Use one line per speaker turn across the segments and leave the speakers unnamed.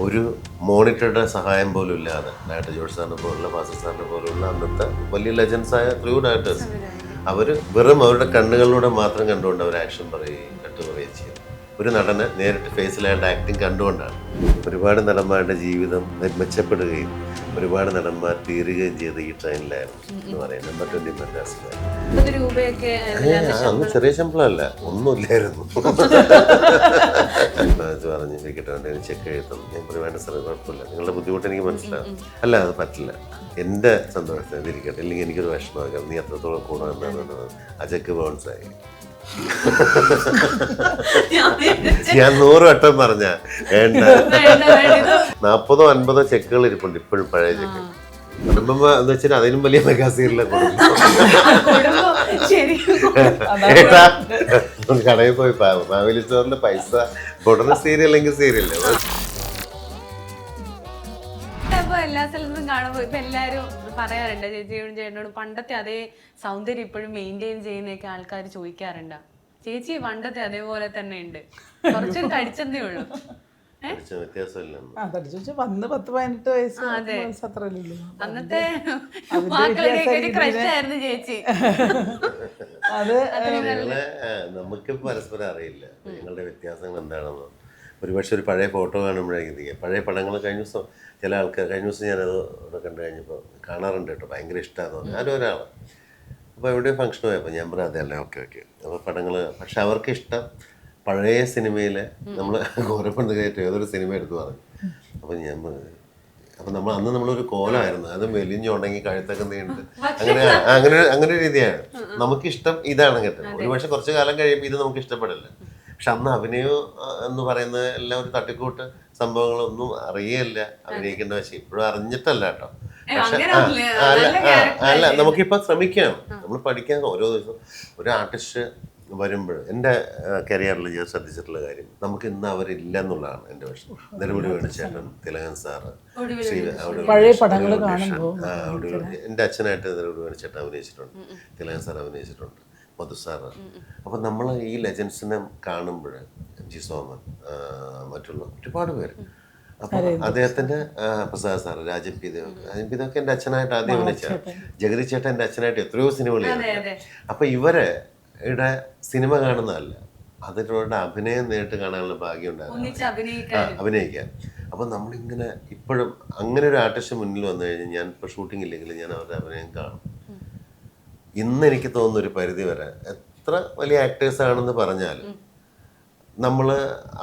ഒരു മോണിറ്ററുടെ സഹായം പോലും ഇല്ലാതെ ഡയറക്ടർ ജോർജ് സാറിനെ പോലുള്ള ഫാസർ സാറിനെ പോലുള്ള അന്നത്തെ വലിയ ലെജൻസായ ത്രൂ ഡയറക്ടേഴ്സ്. അവർ വെറും അവരുടെ കണ്ണുകളിലൂടെ മാത്രം കണ്ടുകൊണ്ട് അവർ ആക്ഷൻ പറയുകയും കട്ട് പറയുകയും ചെയ്യും. ഒരു നടനെ നേരിട്ട് ഫേസിലായിട്ട് ആക്ടിങ് കണ്ടുകൊണ്ടാണ് ഒരുപാട് നടന്മാരുടെ ജീവിതം മെച്ചപ്പെടുകയും ഒരുപാട് നടന്മാർ തീരുകയും ചെയ്ത് ഈ ട്രെയിനിലായിരുന്നു എന്ന് നമ്പർ മദ്രാസിലായിരുന്നു ഏ, അന്ന് ചെറിയ ശമ്പളമല്ല ഒന്നുമില്ലായിരുന്നു. ഇത് പറഞ്ഞ് ചെക്ക് എഴുതും. ഞാൻ പറയും വേണ്ട സാറേ കുഴപ്പമില്ല. നിങ്ങളുടെ ബുദ്ധിമുട്ട് എനിക്ക് മനസ്സിലാവും. അല്ല അത് പറ്റില്ല. എന്റെ സന്തോഷത്തിന് ഇരിക്കട്ടെ ഇല്ലെങ്കിൽ എനിക്കൊരു വിഷമമാക്കാം നീ എത്രത്തോളം കൂടെ എന്നാണ് ആ ചെക്ക് ബൗൺസായി ഞാൻ നൂറ് വട്ടം പറഞ്ഞ. വേണ്ട. നാൽപ്പതോ അൻപതോ ചെക്കുകൾ ഇരിപ്പുണ്ട് ഇപ്പോഴും പഴയ ചെക്ക്. കുടുംബം എന്ന് വെച്ചാൽ അതിനും വലിയ ഏട്ടാ കടയിൽ പോയി ഫാമിലി സ്റ്റോറിന്റെ പൈസ. ഉടനെ സീരിയൽ എങ്കിൽ സീരിയൽ
നിന്നും കാണുമ്പോൾ ഇപ്പൊ എല്ലാരും പറയാറുണ്ട് ചേച്ചിയോടും ചേട്ടനോടും പണ്ടത്തെ അതേ സൗന്ദര്യം ഇപ്പോഴും മെയിന്റെയിൻ ചെയ്യുന്നൊക്കെ ആൾക്കാർ ചോദിക്കാറുണ്ട്. ചേച്ചി പണ്ടത്തെ അതേപോലെ തന്നെ ഉണ്ട്. കുറച്ചും കടിച്ചതേ ഉള്ളൂ. അന്നത്തെ ചേച്ചി.
അത്
നമുക്ക് പരസ്പരം അറിയില്ല. ഞങ്ങളുടെ വ്യത്യാസങ്ങൾ എന്താണെന്ന്. ഒരുപക്ഷെ ഒരു പഴയ ഫോട്ടോ കാണുമ്പോഴേക്കും ഇത് പഴയ പടങ്ങൾ കഴിഞ്ഞ ദിവസം ചില ആൾക്കാർ കഴിഞ്ഞ ദിവസം ഞാനത് ഇവിടെ കണ്ടു കഴിഞ്ഞപ്പോൾ കാണാറുണ്ട് കേട്ടോ. ഭയങ്കര ഇഷ്ടമാണെന്ന് പറഞ്ഞു. ഞാനും ഒരാൾ അപ്പോൾ എവിടെ ഫംഗ്ഷൻ പോയപ്പോൾ ഞാൻ പറഞ്ഞു അതെല്ലാം ഓക്കെ ഓക്കെ. അപ്പോൾ പടങ്ങൾ പക്ഷെ അവർക്ക് ഇഷ്ടം പഴയ സിനിമയിലെ നമ്മൾ ഗോരപ്പണ്ട് കയറ്റം ഏതൊരു സിനിമ എടുത്തു പറഞ്ഞു. അപ്പോൾ ഞാൻ പറഞ്ഞു, അപ്പൊ നമ്മൾ അന്ന് നമ്മളൊരു കോലമായിരുന്നു അത് മെലിഞ്ഞുണ്ടെങ്കിൽ കഴുത്തൊക്കെ നീണ്ട്. അങ്ങനെ അങ്ങനെ അങ്ങനെ ഒരു രീതിയാണ്. നമുക്കിഷ്ടം ഇതാണ് കേട്ടോ. ഒരു പക്ഷെ കുറച്ച് കാലം കഴിയുമ്പോൾ ഇത് നമുക്ക് ഇഷ്ടപ്പെടില്ല. പക്ഷെ അന്ന് അഭിനയം എന്ന് പറയുന്ന എല്ലാം ഒരു തട്ടിക്കൂട്ട് സംഭവങ്ങളൊന്നും അറിയില്ല അഭിനയിക്കേണ്ട പക്ഷെ ഇപ്പോഴും അറിഞ്ഞിട്ടല്ല കേട്ടോ. പക്ഷെ
അല്ല.
നമുക്കിപ്പോൾ ശ്രമിക്കാം. നമ്മൾ പഠിക്കാൻ ഓരോ ദിവസവും ഒരു ആർട്ടിസ്റ്റ് വരുമ്പോൾ എന്റെ കരിയറിൽ ഞാൻ ശ്രദ്ധിച്ചിട്ടുള്ള കാര്യം നമുക്ക് ഇന്ന് അവരില്ല എന്നുള്ളതാണ് എന്റെ വിഷയം നെടുമുടി വേണിച്ചേട്ടൻ തിലകൻ സാറ് ശ്രീ എന്റെ അച്ഛനായിട്ട് നെടുമുടി വേണിച്ചേട്ടൻ അഭിനയിച്ചിട്ടുണ്ട്. തിലകൻ സാർ അഭിനയിച്ചിട്ടുണ്ട്. മധു സാറ് അപ്പം നമ്മൾ ഈ ലെജൻസിനെ കാണുമ്പോൾ എം ജി സോമൻ മറ്റുള്ള ഒരുപാട് പേര്. അപ്പൊ അദ്ദേഹത്തിന്റെ Prasad sir Rajan P Dev Rajan P ദേവൊക്കെ എന്റെ അച്ഛനായിട്ട് ആദ്യം അഭിനയിച്ച ജഗതി ചേട്ടൻ എന്റെ അച്ഛനായിട്ട് എത്രയോ ചെയ്തിട്ടുണ്ട് അപ്പൊ ഇവരെ ഇവിടെ സിനിമ കാണുന്നതല്ല അതിലൂടെ അഭിനയം നേരിട്ട് കാണാനുള്ള ഭാഗ്യം
ഉണ്ടായിരുന്നു അഭിനയിക്കാൻ.
അപ്പം നമ്മളിങ്ങനെ ഇപ്പോഴും അങ്ങനെ ഒരു ആർട്ടിസ്റ്റ് മുന്നിൽ വന്നു കഴിഞ്ഞാൽ ഞാൻ ഇപ്പോൾ ഷൂട്ടിംഗ് ഇല്ലെങ്കിലും ഞാൻ അവരുടെ അഭിനയം കാണും. ഇന്ന് എനിക്ക് തോന്നുന്ന ഒരു പരിധി വരെ എത്ര വലിയ ആക്ടേഴ്സ് ആണെന്ന് പറഞ്ഞാലും നമ്മൾ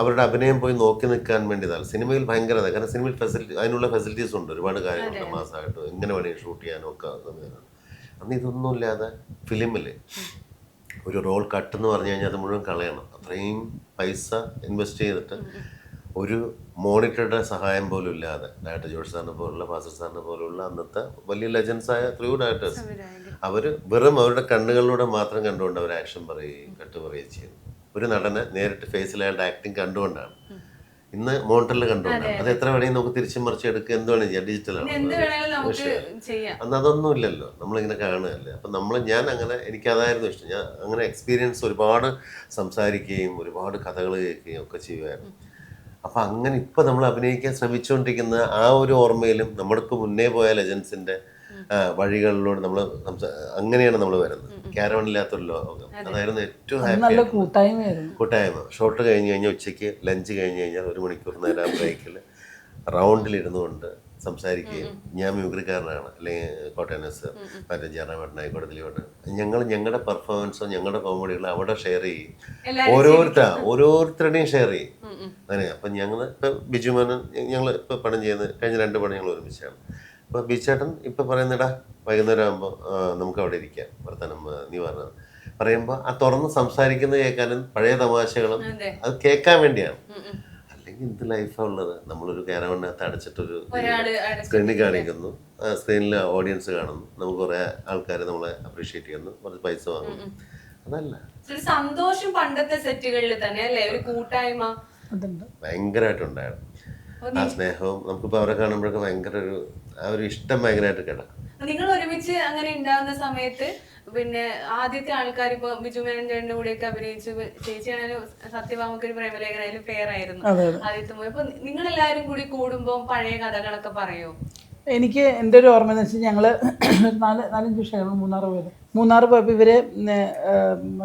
അവരുടെ അഭിനയം പോയി നോക്കി നിൽക്കാൻ വേണ്ടിയതാണ് സിനിമയിൽ ഭയങ്കര. കാരണം സിനിമയിൽ ഫെസിലിറ്റി അതിനുള്ള ഫെസിലിറ്റീസ് ഉണ്ട്. ഒരുപാട് കാര്യങ്ങളുണ്ട്. മാസമായിട്ട് എങ്ങനെ വേണമെങ്കിൽ ഷൂട്ട് ചെയ്യാനും ഒക്കെ അന്ന് ഇതൊന്നും ഇല്ലാതെ ഫിലിമിൽ ഒരു റോൾ കട്ട് എന്ന് പറഞ്ഞു കഴിഞ്ഞാൽ അത് മുഴുവൻ കളയണം. അത്രയും പൈസ ഇൻവെസ്റ്റ് ചെയ്തിട്ട് ഒരു മോണിറ്ററുടെ സഹായം പോലും ഇല്ലാതെ ഡയറക്ടർ ജോർജ് സാറിനെ പോലുള്ള ഫാസർ സാറിനെ പോലുള്ള അന്നത്തെ വലിയ ലെജൻസായ ത്രൂ ഡയറക്ടേഴ്സ്. അവർ വെറും അവരുടെ കണ്ണുകളിലൂടെ മാത്രം കണ്ടുകൊണ്ട് അവർ ആക്ഷൻ പറയുകയും കട്ട് പറയുകയും ചെയ്യും ഒരു നടനെ നേരിട്ട് ഫേസിൽ അയാളുടെ ആക്ടിങ് കണ്ടുകൊണ്ടാണ്. ഇന്ന് മോണിറ്ററിൽ കണ്ടുകൊണ്ടാണ്. അത് എത്ര വേണമെങ്കിൽ നമുക്ക് തിരിച്ചു മറിച്ച് എടുക്കുക. എന്ത് വേണമെങ്കിൽ ചെയ്യാം. ഡിജിറ്റലാണ്
ചെയ്യാം.
അന്ന് അതൊന്നും ഇല്ലല്ലോ. നമ്മളിങ്ങനെ കാണുകയല്ലേ. അപ്പം നമ്മൾ ഞാൻ അങ്ങനെ എനിക്ക് അതായിരുന്നു ഇഷ്ടം. ഞാൻ അങ്ങനെ എക്സ്പീരിയൻസ് ഒരുപാട് സംസാരിക്കുകയും ഒരുപാട് കഥകൾ കേൾക്കുകയും ഒക്കെ ചെയ്യുമായിരുന്നു. അപ്പം അങ്ങനെ ഇപ്പം നമ്മൾ അഭിനയിക്കാൻ ശ്രമിച്ചുകൊണ്ടിരിക്കുന്ന ആ ഒരു ഓർമ്മയിലും നമ്മൾക്ക് മുന്നേ പോയ ലെജൻസിന്റെ വഴികളിലൂടെ നമ്മൾ അങ്ങനെയാണ് നമ്മൾ വരുന്നത്. ക്യാരവണില്ലാത്തൊരു ലോകം. അതായിരുന്നു ഏറ്റവും ഹാപ്പി കൂട്ടായ്മ. ഷോട്ട് കഴിഞ്ഞ് കഴിഞ്ഞാൽ ഉച്ചയ്ക്ക് ലഞ്ച് കഴിഞ്ഞ് കഴിഞ്ഞാൽ ഒരു മണിക്കൂർ നേരം ബ്രേക്കിൽ റൗണ്ടിലിരുന്നു കൊണ്ട് സംസാരിക്കുകയും ഞാൻ മ്യൂഗ്രിക്കാരനാണ്. അല്ലെങ്കിൽ കോട്ടയം നസ് മറ്റേ ജയറാമേട്ടനായിക്കോട്ടെ ദിലീപേട്ടൻ ഞങ്ങൾ ഞങ്ങളുടെ പെർഫോമൻസോ ഞങ്ങളുടെ കോമഡികളോ അവിടെ ഷെയർ ചെയ്യും. ഓരോരുത്തര ഓരോരുത്തരുടെയും ഷെയർ ചെയ്യും. അങ്ങനെ അപ്പം ഞങ്ങൾ ഇപ്പം ബിജു മേനൻ ഞങ്ങൾ ഇപ്പൊ പടം ചെയ്യുന്നത് കഴിഞ്ഞ രണ്ട് പടം ഞങ്ങൾ ഒരുമിച്ചാണ്. അപ്പോൾ ബിച്ചേട്ടൻ ഇപ്പം പറയുന്നടാ വൈകുന്നേരം ആകുമ്പോൾ നമുക്ക് അവിടെ ഇരിക്കാം. വർത്തമാനം ആ, നീ പറഞ്ഞത് പറയുമ്പോൾ ആ തുറന്ന് സംസാരിക്കുന്നത് കേൾക്കാനും പഴയ തമാശകളും
അത്.
കേൾക്കാൻ വേണ്ടിയാണ്. എന്ത് ലൈഫാണ് ഉള്ളത്? നമ്മളൊരു ക്യാരവണ്ണത്ത് അടച്ചിട്ടൊരു സ്ക്രീനിൽ കാണിക്കുന്നു. സ്ക്രീനിൽ ഓഡിയൻസ് കാണുന്നു. നമുക്ക് കുറേ ആൾക്കാർ നമ്മളെ അപ്രീഷിയേറ്റ് ചെയ്യുന്നു. കുറച്ച് പൈസ വാങ്ങുന്നു. അതല്ല.
സന്തോഷം പണ്ടത്തെ സെറ്റുകളിൽ തന്നെ അല്ലേ? ഒരു കൂട്ടായ്മ.
അതുണ്ട്.
ഭയങ്കരമായിട്ടുണ്ടായിരുന്നു ആ സ്നേഹവും നമുക്കിപ്പോ അവരെ കാണുമ്പോഴൊക്കെ ഭയങ്കര ഒരു ആ ഒരു ഇഷ്ടം ഭയങ്കരമായിട്ട് കിടക്കും
നിങ്ങൾ ഒരുമിച്ച് അങ്ങനെ ഉണ്ടാകുന്ന സമയത്ത് പിന്നെ ആദ്യത്തെ ആൾക്കാർ ഇപ്പൊ ബിജു മേനൻ ചേട്ടന്റെ കൂടെയൊക്കെ അഭിനയിച്ചു ചേച്ചിയാണെങ്കിലും സത്യഭാമക്ക് ഒരു പ്രേമലേഖനായാലും ഫെയർ ആയിരുന്നു.
അതെ, അതെ.
ആദ്യത്തെ പോയി അപ്പൊ നിങ്ങൾ എല്ലാരും കൂടി കൂടുമ്പോ പഴയ കഥകളൊക്കെ പറയോ?
എനിക്ക് എന്റെ ഒരു ഓർമ്മ എന്ന് വെച്ചാൽ ഞങ്ങൾ നാല് നാലഞ്ച് വർഷം മൂന്നാറ് മൂന്നാർ പോയത് മൂന്നാർ പോയപ്പോൾ ഇവർ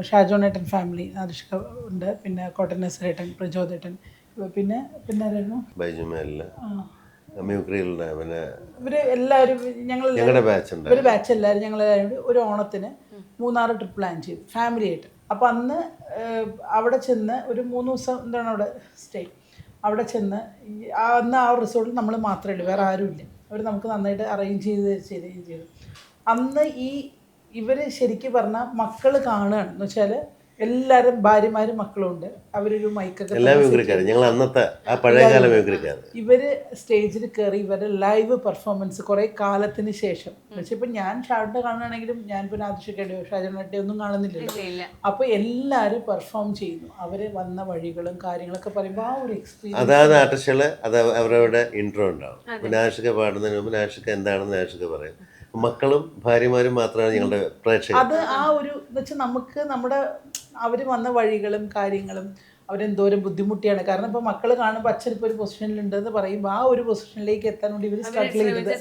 ഷാജോണേട്ടൻ ഫാമിലി നാദിഷ്ക ഉണ്ട്. പിന്നെ കോട്ടൻ പ്രജോദ് പ്രചോദേട്ടൻ പിന്നെ പിന്നെ ആരായിരുന്നു? ആ.
പിന്നെ
ഇവർ എല്ലാവരും ഞങ്ങൾ
ഞങ്ങളുടെ ബാച്ച് ഉണ്ട്.
ഒരു ബാച്ച് എല്ലാവരും ഞങ്ങൾ ഒരു ഓണത്തിന് മൂന്നാറ് ട്രിപ്പ് പ്ലാൻ ചെയ്തു ഫാമിലി ആയിട്ട്. അപ്പോൾ അന്ന് അവിടെ ചെന്ന് ഒരു മൂന്ന് ദിവസം എന്താണ് അവിടെ സ്റ്റേ അവിടെ ചെന്ന് അന്ന് ആ റിസോർട്ടിൽ നമ്മൾ മാത്രമേ ഉള്ളൂ വേറെ ആരുമില്ല അവർ നമുക്ക് നന്നായിട്ട് അറേഞ്ച് ചെയ്ത് ചെയ്ത് ചെയ്തു. അന്ന് ഈ ഇവർ ശരിക്കും പറഞ്ഞാൽ മക്കൾ കാണുകയാണ്. എന്ന് വെച്ചാൽ എല്ലാവരും ഭാര്യമാരും മക്കളും ഉണ്ട്. അവരൊരു മൈക്കൊക്കെ
എല്ലാ മ്യൂക്രിക്കാരും ഞങ്ങൾ അന്നത്തെ ആ പഴയകാല മ്യൂക്രിക്കാർ
ഇവർ സ്റ്റേജിൽ കയറി ഇവരുടെ ലൈവ് പെർഫോമൻസ് കുറെ കാലത്തിന് ശേഷം. പക്ഷെ ഇപ്പൊ ഞാൻ ഷാർട്ട് കാണുകയാണെങ്കിലും ഞാൻ പിന്നെ ആദിഷക്കടിയോ ഷാജനട്ടിയോ ഒന്നും കാണുന്നില്ലല്ലോ.
ഇല്ല
അപ്പൊ എല്ലാരും പെർഫോം ചെയ്യുന്നു. അവർ വന്ന വഴികളും കാര്യങ്ങളൊക്കെ പറയുമ്പോൾ ആ ഒരു എക്സ്പീരിയൻസ്
അതായത് ആർട്ടിസ്റ്റുകൾ അത് അവരവരുടെ ഇൻട്രോ ഉണ്ടാവും. ഇപ്പൊ നാഷിക പാടുന്നതിന് മുമ്പ് നാഷിക എന്താണെന്ന് നാഷിക പറയും. മക്കളും ഭാര്യമാരും മാത്രമാണ് ഞങ്ങളുടെ പ്രേക്ഷകർ.
അത് ആ ഒരു എന്ന് വെച്ചാൽ നമുക്ക് നമ്മുടെ അവർ വന്ന വഴികളും കാര്യങ്ങളും അവരെന്തോരം ബുദ്ധിമുട്ടിയാണ്. കാരണം ഇപ്പൊ മക്കൾ കാണുമ്പോൾ അച്ഛൻ ഇപ്പോൾ ഒരു പൊസിഷനിലുണ്ടെന്ന് പറയുമ്പോൾ ആ ഒരു പൊസിഷനിലേക്ക് എത്താൻ വേണ്ടി ഇവർ സ്ട്രഗിൾ ചെയ്തത്.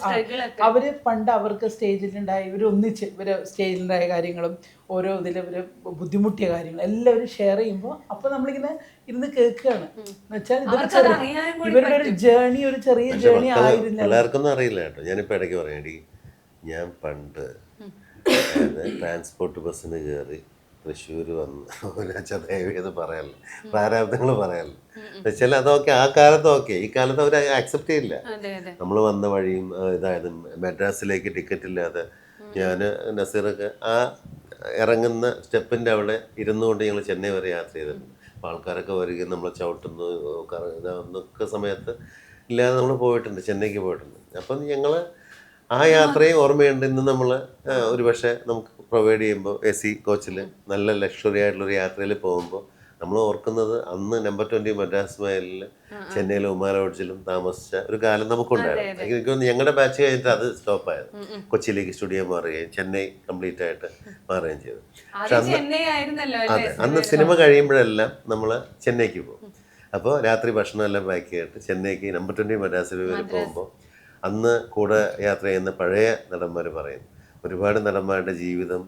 അവർ പണ്ട് അവർക്ക് സ്റ്റേജിലുണ്ടായ ഇവർ ഒന്നിച്ച് ഇവർ സ്റ്റേജിലുണ്ടായ കാര്യങ്ങളും ഓരോ ഇതിൽ ഇവർ ബുദ്ധിമുട്ടിയ കാര്യങ്ങളും എല്ലാവരും ഷെയർ ചെയ്യുമ്പോൾ അപ്പോൾ നമ്മളിങ്ങനെ ഇരുന്ന് കേൾക്കുകയാണ്. എന്ന് വെച്ചാൽ ഇതൊരു ചെറിയ- ഇവരുടെ ഒരു ജേണി ഒരു ചെറിയ ജേണി
ആയിരുന്നു
ആയിരുന്നില്ല.
പിള്ളേർക്കൊന്നും അറിയില്ല കേട്ടോ. ഞാനിപ്പോൾ ഇടയ്ക്ക് പറയടി ഞാൻ പണ്ട് ട്രാൻസ്പോർട്ട് ബസ്സിന് കയറി തൃശ്ശൂർ വന്ന് ദയവ് ചെയ്ത് പറയാറില്ല പ്രാരാബ്ദങ്ങൾ പറയാറില്ല പക്ഷേ അതൊക്കെ ആ കാലത്ത് ഓക്കെ. ഈ കാലത്ത് അവർ ആക്സെപ്റ്റ് ചെയ്യില്ല. നമ്മൾ വന്ന വഴിയും ഇതായത് മദ്രാസിലേക്ക് ടിക്കറ്റ് ഇല്ലാതെ ഞാൻ നസീറൊക്കെ ആ ഇറങ്ങുന്ന സ്റ്റെപ്പിന്റെ അവിടെ ഇരുന്നുകൊണ്ട് ഞങ്ങൾ ചെന്നൈ വരെ യാത്ര ചെയ്തിട്ടുണ്ട് അപ്പോൾ ആൾക്കാരൊക്കെ വരികയും നമ്മളെ ചവിട്ടുന്നു ഇതാകുന്നൊക്കെ സമയത്ത് ഇല്ലാതെ നമ്മൾ പോയിട്ടുണ്ട് ചെന്നൈക്ക് പോയിട്ടുണ്ട്. അപ്പം ഞങ്ങൾ ആ യാത്രയും ഓർമ്മയുണ്ട് ഇന്ന് നമ്മൾ ഒരു പക്ഷേ നമുക്ക് പ്രൊവൈഡ് ചെയ്യുമ്പോൾ എ സി കോച്ചിൽ നല്ല ലക്ഷറി ആയിട്ടുള്ളൊരു യാത്രയിൽ പോകുമ്പോൾ നമ്മൾ ഓർക്കുന്നത് അന്ന് നമ്പർ ട്വന്റി മദ്രാസ് മൈലിൽ ചെന്നൈയിലെ ഉമാ ലോഡ്ജിലും താമസിച്ച ഒരു കാലം നമുക്കുണ്ടായിരുന്നു. എനിക്ക് തോന്നുന്നു ഞങ്ങളുടെ ബാച്ച് കഴിഞ്ഞിട്ട് അത് സ്റ്റോപ്പ് ആയത്. കൊച്ചിയിലേക്ക് സ്റ്റുഡിയോ മാറുകയും ചെന്നൈ കംപ്ലീറ്റ് ആയിട്ട് മാറുകയും ചെയ്തു.
പക്ഷെ അന്ന്
അതെ അന്ന് സിനിമ കഴിയുമ്പോഴെല്ലാം നമ്മൾ ചെന്നൈക്ക് പോകും. അപ്പോൾ രാത്രി ഭക്ഷണം എല്ലാം പാക്ക് ചെയ്തിട്ട് ചെന്നൈക്ക് നമ്പർ ട്വന്റി മദ്രാസിൽ വരെ പോകുമ്പോൾ അന്ന് കൂടെ യാത്ര ചെയ്യുന്ന പഴയ നടന്മാർ പറയുന്നു. ഒരുപാട് നടന്മാരുടെ ജീവിതം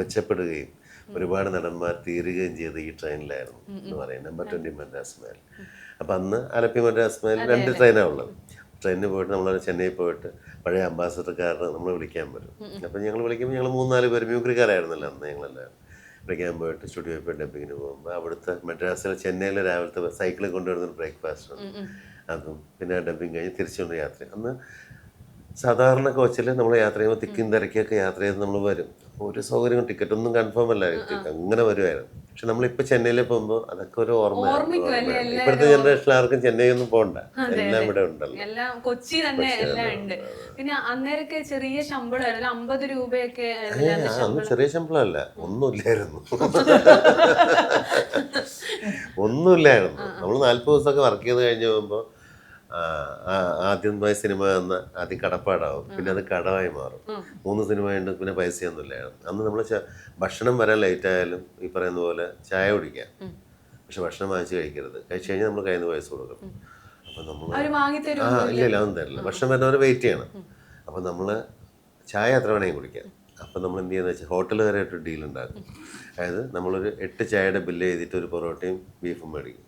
മെച്ചപ്പെടുകയും ഒരുപാട് നടന്മാർ തീരുകയും ചെയ്ത് ഈ ട്രെയിനിലായിരുന്നു എന്ന് പറയും നമ്പർ ട്വന്റി മദ്രാസ് മേൽ. അപ്പം അന്ന് അലപ്പി മദ്രാസ് മേൽ രണ്ട് ട്രെയിനാണ് ഉള്ളത്. ട്രെയിനിന് പോയിട്ട് നമ്മൾ ചെന്നൈ പോയിട്ട് പഴയ അംബാസഡർക്കാരനെ നമ്മൾ വിളിക്കാൻ വരും. അപ്പം ഞങ്ങൾ വിളിക്കുമ്പോൾ ഞങ്ങൾ മൂന്നാൽ പേര് മ്യൂക്രിക്കാരായിരുന്നല്ലോ അന്ന് ഞങ്ങളെല്ലാവരും. വിളിക്കാൻ പോയിട്ട് സ്റ്റുഡിയോയിൽ പോയി ഡബിങ്ങിന് പോകുമ്പോൾ അവിടുത്തെ മദ്രാസിൽ ചെന്നൈയിലെ രാവിലത്തെ സൈക്കിളിൽ കൊണ്ടുവരുന്നൊരു ബ്രേക്ക്ഫാസ്റ്റ് അതും പിന്നെ ഡബിങ് കഴിഞ്ഞ് തിരിച്ചുകൊണ്ട് യാത്ര അന്ന് സാധാരണ കോച്ചിൽ നമ്മൾ യാത്ര ചെയ്യുമ്പോൾ തിക്കും തിരക്കിയൊക്കെ യാത്ര ചെയ്ത് നമ്മൾ വരും. അപ്പോൾ ഒരു സൗകര്യം ടിക്കറ്റ് ഒന്നും കൺഫേം അല്ല അങ്ങനെ വരുമായിരുന്നു പക്ഷെ നമ്മളിപ്പോൾ ചെന്നൈയിൽ പോകുമ്പോൾ അതൊക്കെ ഒരു ഓർമ്മ ഇപ്പോഴത്തെ ജനറേഷൻ ആർക്കും ചെന്നൈ ഒന്നും പോകണ്ട എല്ലാം ഇവിടെ ഉണ്ടല്ലോ.
എല്ലാം കൊച്ചി തന്നെ എല്ലാം ഉണ്ട്. പിന്നെ അന്നേരൊക്കെ ചെറിയ ശമ്പളം അമ്പത് രൂപയൊക്കെ
അന്ന് ചെറിയ ശമ്പളമല്ല. ഒന്നുമില്ലായിരുന്നു. ഒന്നുമില്ലായിരുന്നു. നമ്മൾ നാല്പത് ദിവസമൊക്കെ വർക്ക് ചെയ്ത് കഴിഞ്ഞ് പോകുമ്പോൾ ആദ്യമായി സിനിമ തന്ന ആദ്യം കടപ്പാടാവും. പിന്നെ അത് കടമായി മാറും. മൂന്ന് സിനിമ ഉണ്ട് പിന്നെ പൈസയൊന്നുമില്ലായിരുന്നു. അന്ന് നമ്മൾ ഭക്ഷണം വരാൻ ലേറ്റ് ആയാലും ഈ പറയുന്ന പോലെ ചായ കുടിക്കാം. പക്ഷെ ഭക്ഷണം വാങ്ങിച്ച് കഴിക്കരുത്. കഴിച്ച് കഴിഞ്ഞാൽ നമ്മൾ കയ്യിൽ നിന്ന് പൈസ കൊടുക്കണം അപ്പം നമ്മൾ ആ ഇല്ല ഇല്ല ഒന്നും തരില്ല. ഭക്ഷണം വരുന്നവരെ വെയിറ്റ് ചെയ്യണം. അപ്പം നമ്മൾ ചായ എത്ര വേണമെങ്കിൽ കുടിക്കാം. അപ്പം നമ്മൾ എന്ത് ചെയ്യുന്നത് വെച്ചാൽ ഹോട്ടലുകാരായിട്ട് ഡീൽ ഉണ്ടാക്കും. അതായത് നമ്മളൊരു എട്ട് ചായയുടെ ബില്ല് ചെയ്തിട്ട് ഒരു പൊറോട്ടയും ബീഫും മേടിക്കും.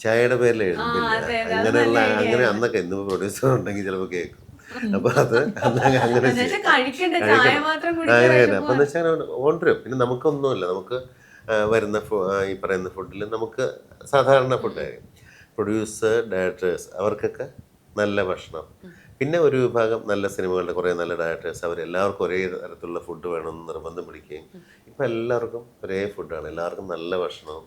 ചായയുടെ പേരിൽ എഴുതും ബില്ല് അങ്ങനെയുള്ള അങ്ങനെ അന്നൊക്കെ ഇന്ന് പ്രൊഡ്യൂസർ ഉണ്ടെങ്കിൽ ചിലപ്പോൾ കേൾക്കും അപ്പൊ അത് അങ്ങനെ അങ്ങനെ അപ്പൊ എന്ന് വെച്ചാൽ കൊണ്ടുവരും പിന്നെ നമുക്കൊന്നുമില്ല. നമുക്ക് വരുന്ന ഈ പറയുന്ന ഫുഡിൽ നമുക്ക് സാധാരണ ഫുഡായിരിക്കും. പ്രൊഡ്യൂസർ ഡയറക്ടേഴ്സ് അവർക്കൊക്കെ നല്ല ഭക്ഷണം. പിന്നെ ഒരു വിഭാഗം നല്ല സിനിമകളുടെ കുറേ നല്ല ഡയറക്ടേഴ്സ് അവരെല്ലാവർക്കും ഒരേ തരത്തിലുള്ള ഫുഡ് വേണമെന്ന് നിർബന്ധം പിടിക്കുകയും ഇപ്പം എല്ലാവർക്കും ഒരേ ഫുഡാണ് എല്ലാവർക്കും നല്ല ഭക്ഷണവും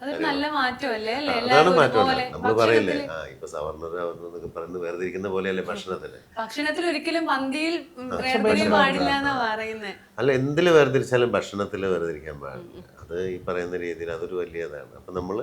അതാണ് മാറ്റം നമ്മൾ പറയില്ലേ ആ ഇപ്പൊ സവർണർ എന്നൊക്കെ പറയുന്നത് വേർതിരിക്കുന്ന പോലെയല്ലേ ഭക്ഷണത്തിന്?
ഭക്ഷണത്തിൽ ഒരിക്കലും പന്തിയിൽ
അല്ല എന്തിൽ വേർതിരിച്ചാലും ഭക്ഷണത്തിൽ വേർതിരിക്കാൻ പാടില്ല. അത് ഈ പറയുന്ന രീതിയിൽ അതൊരു വലിയതാണ് അപ്പം നമ്മൾ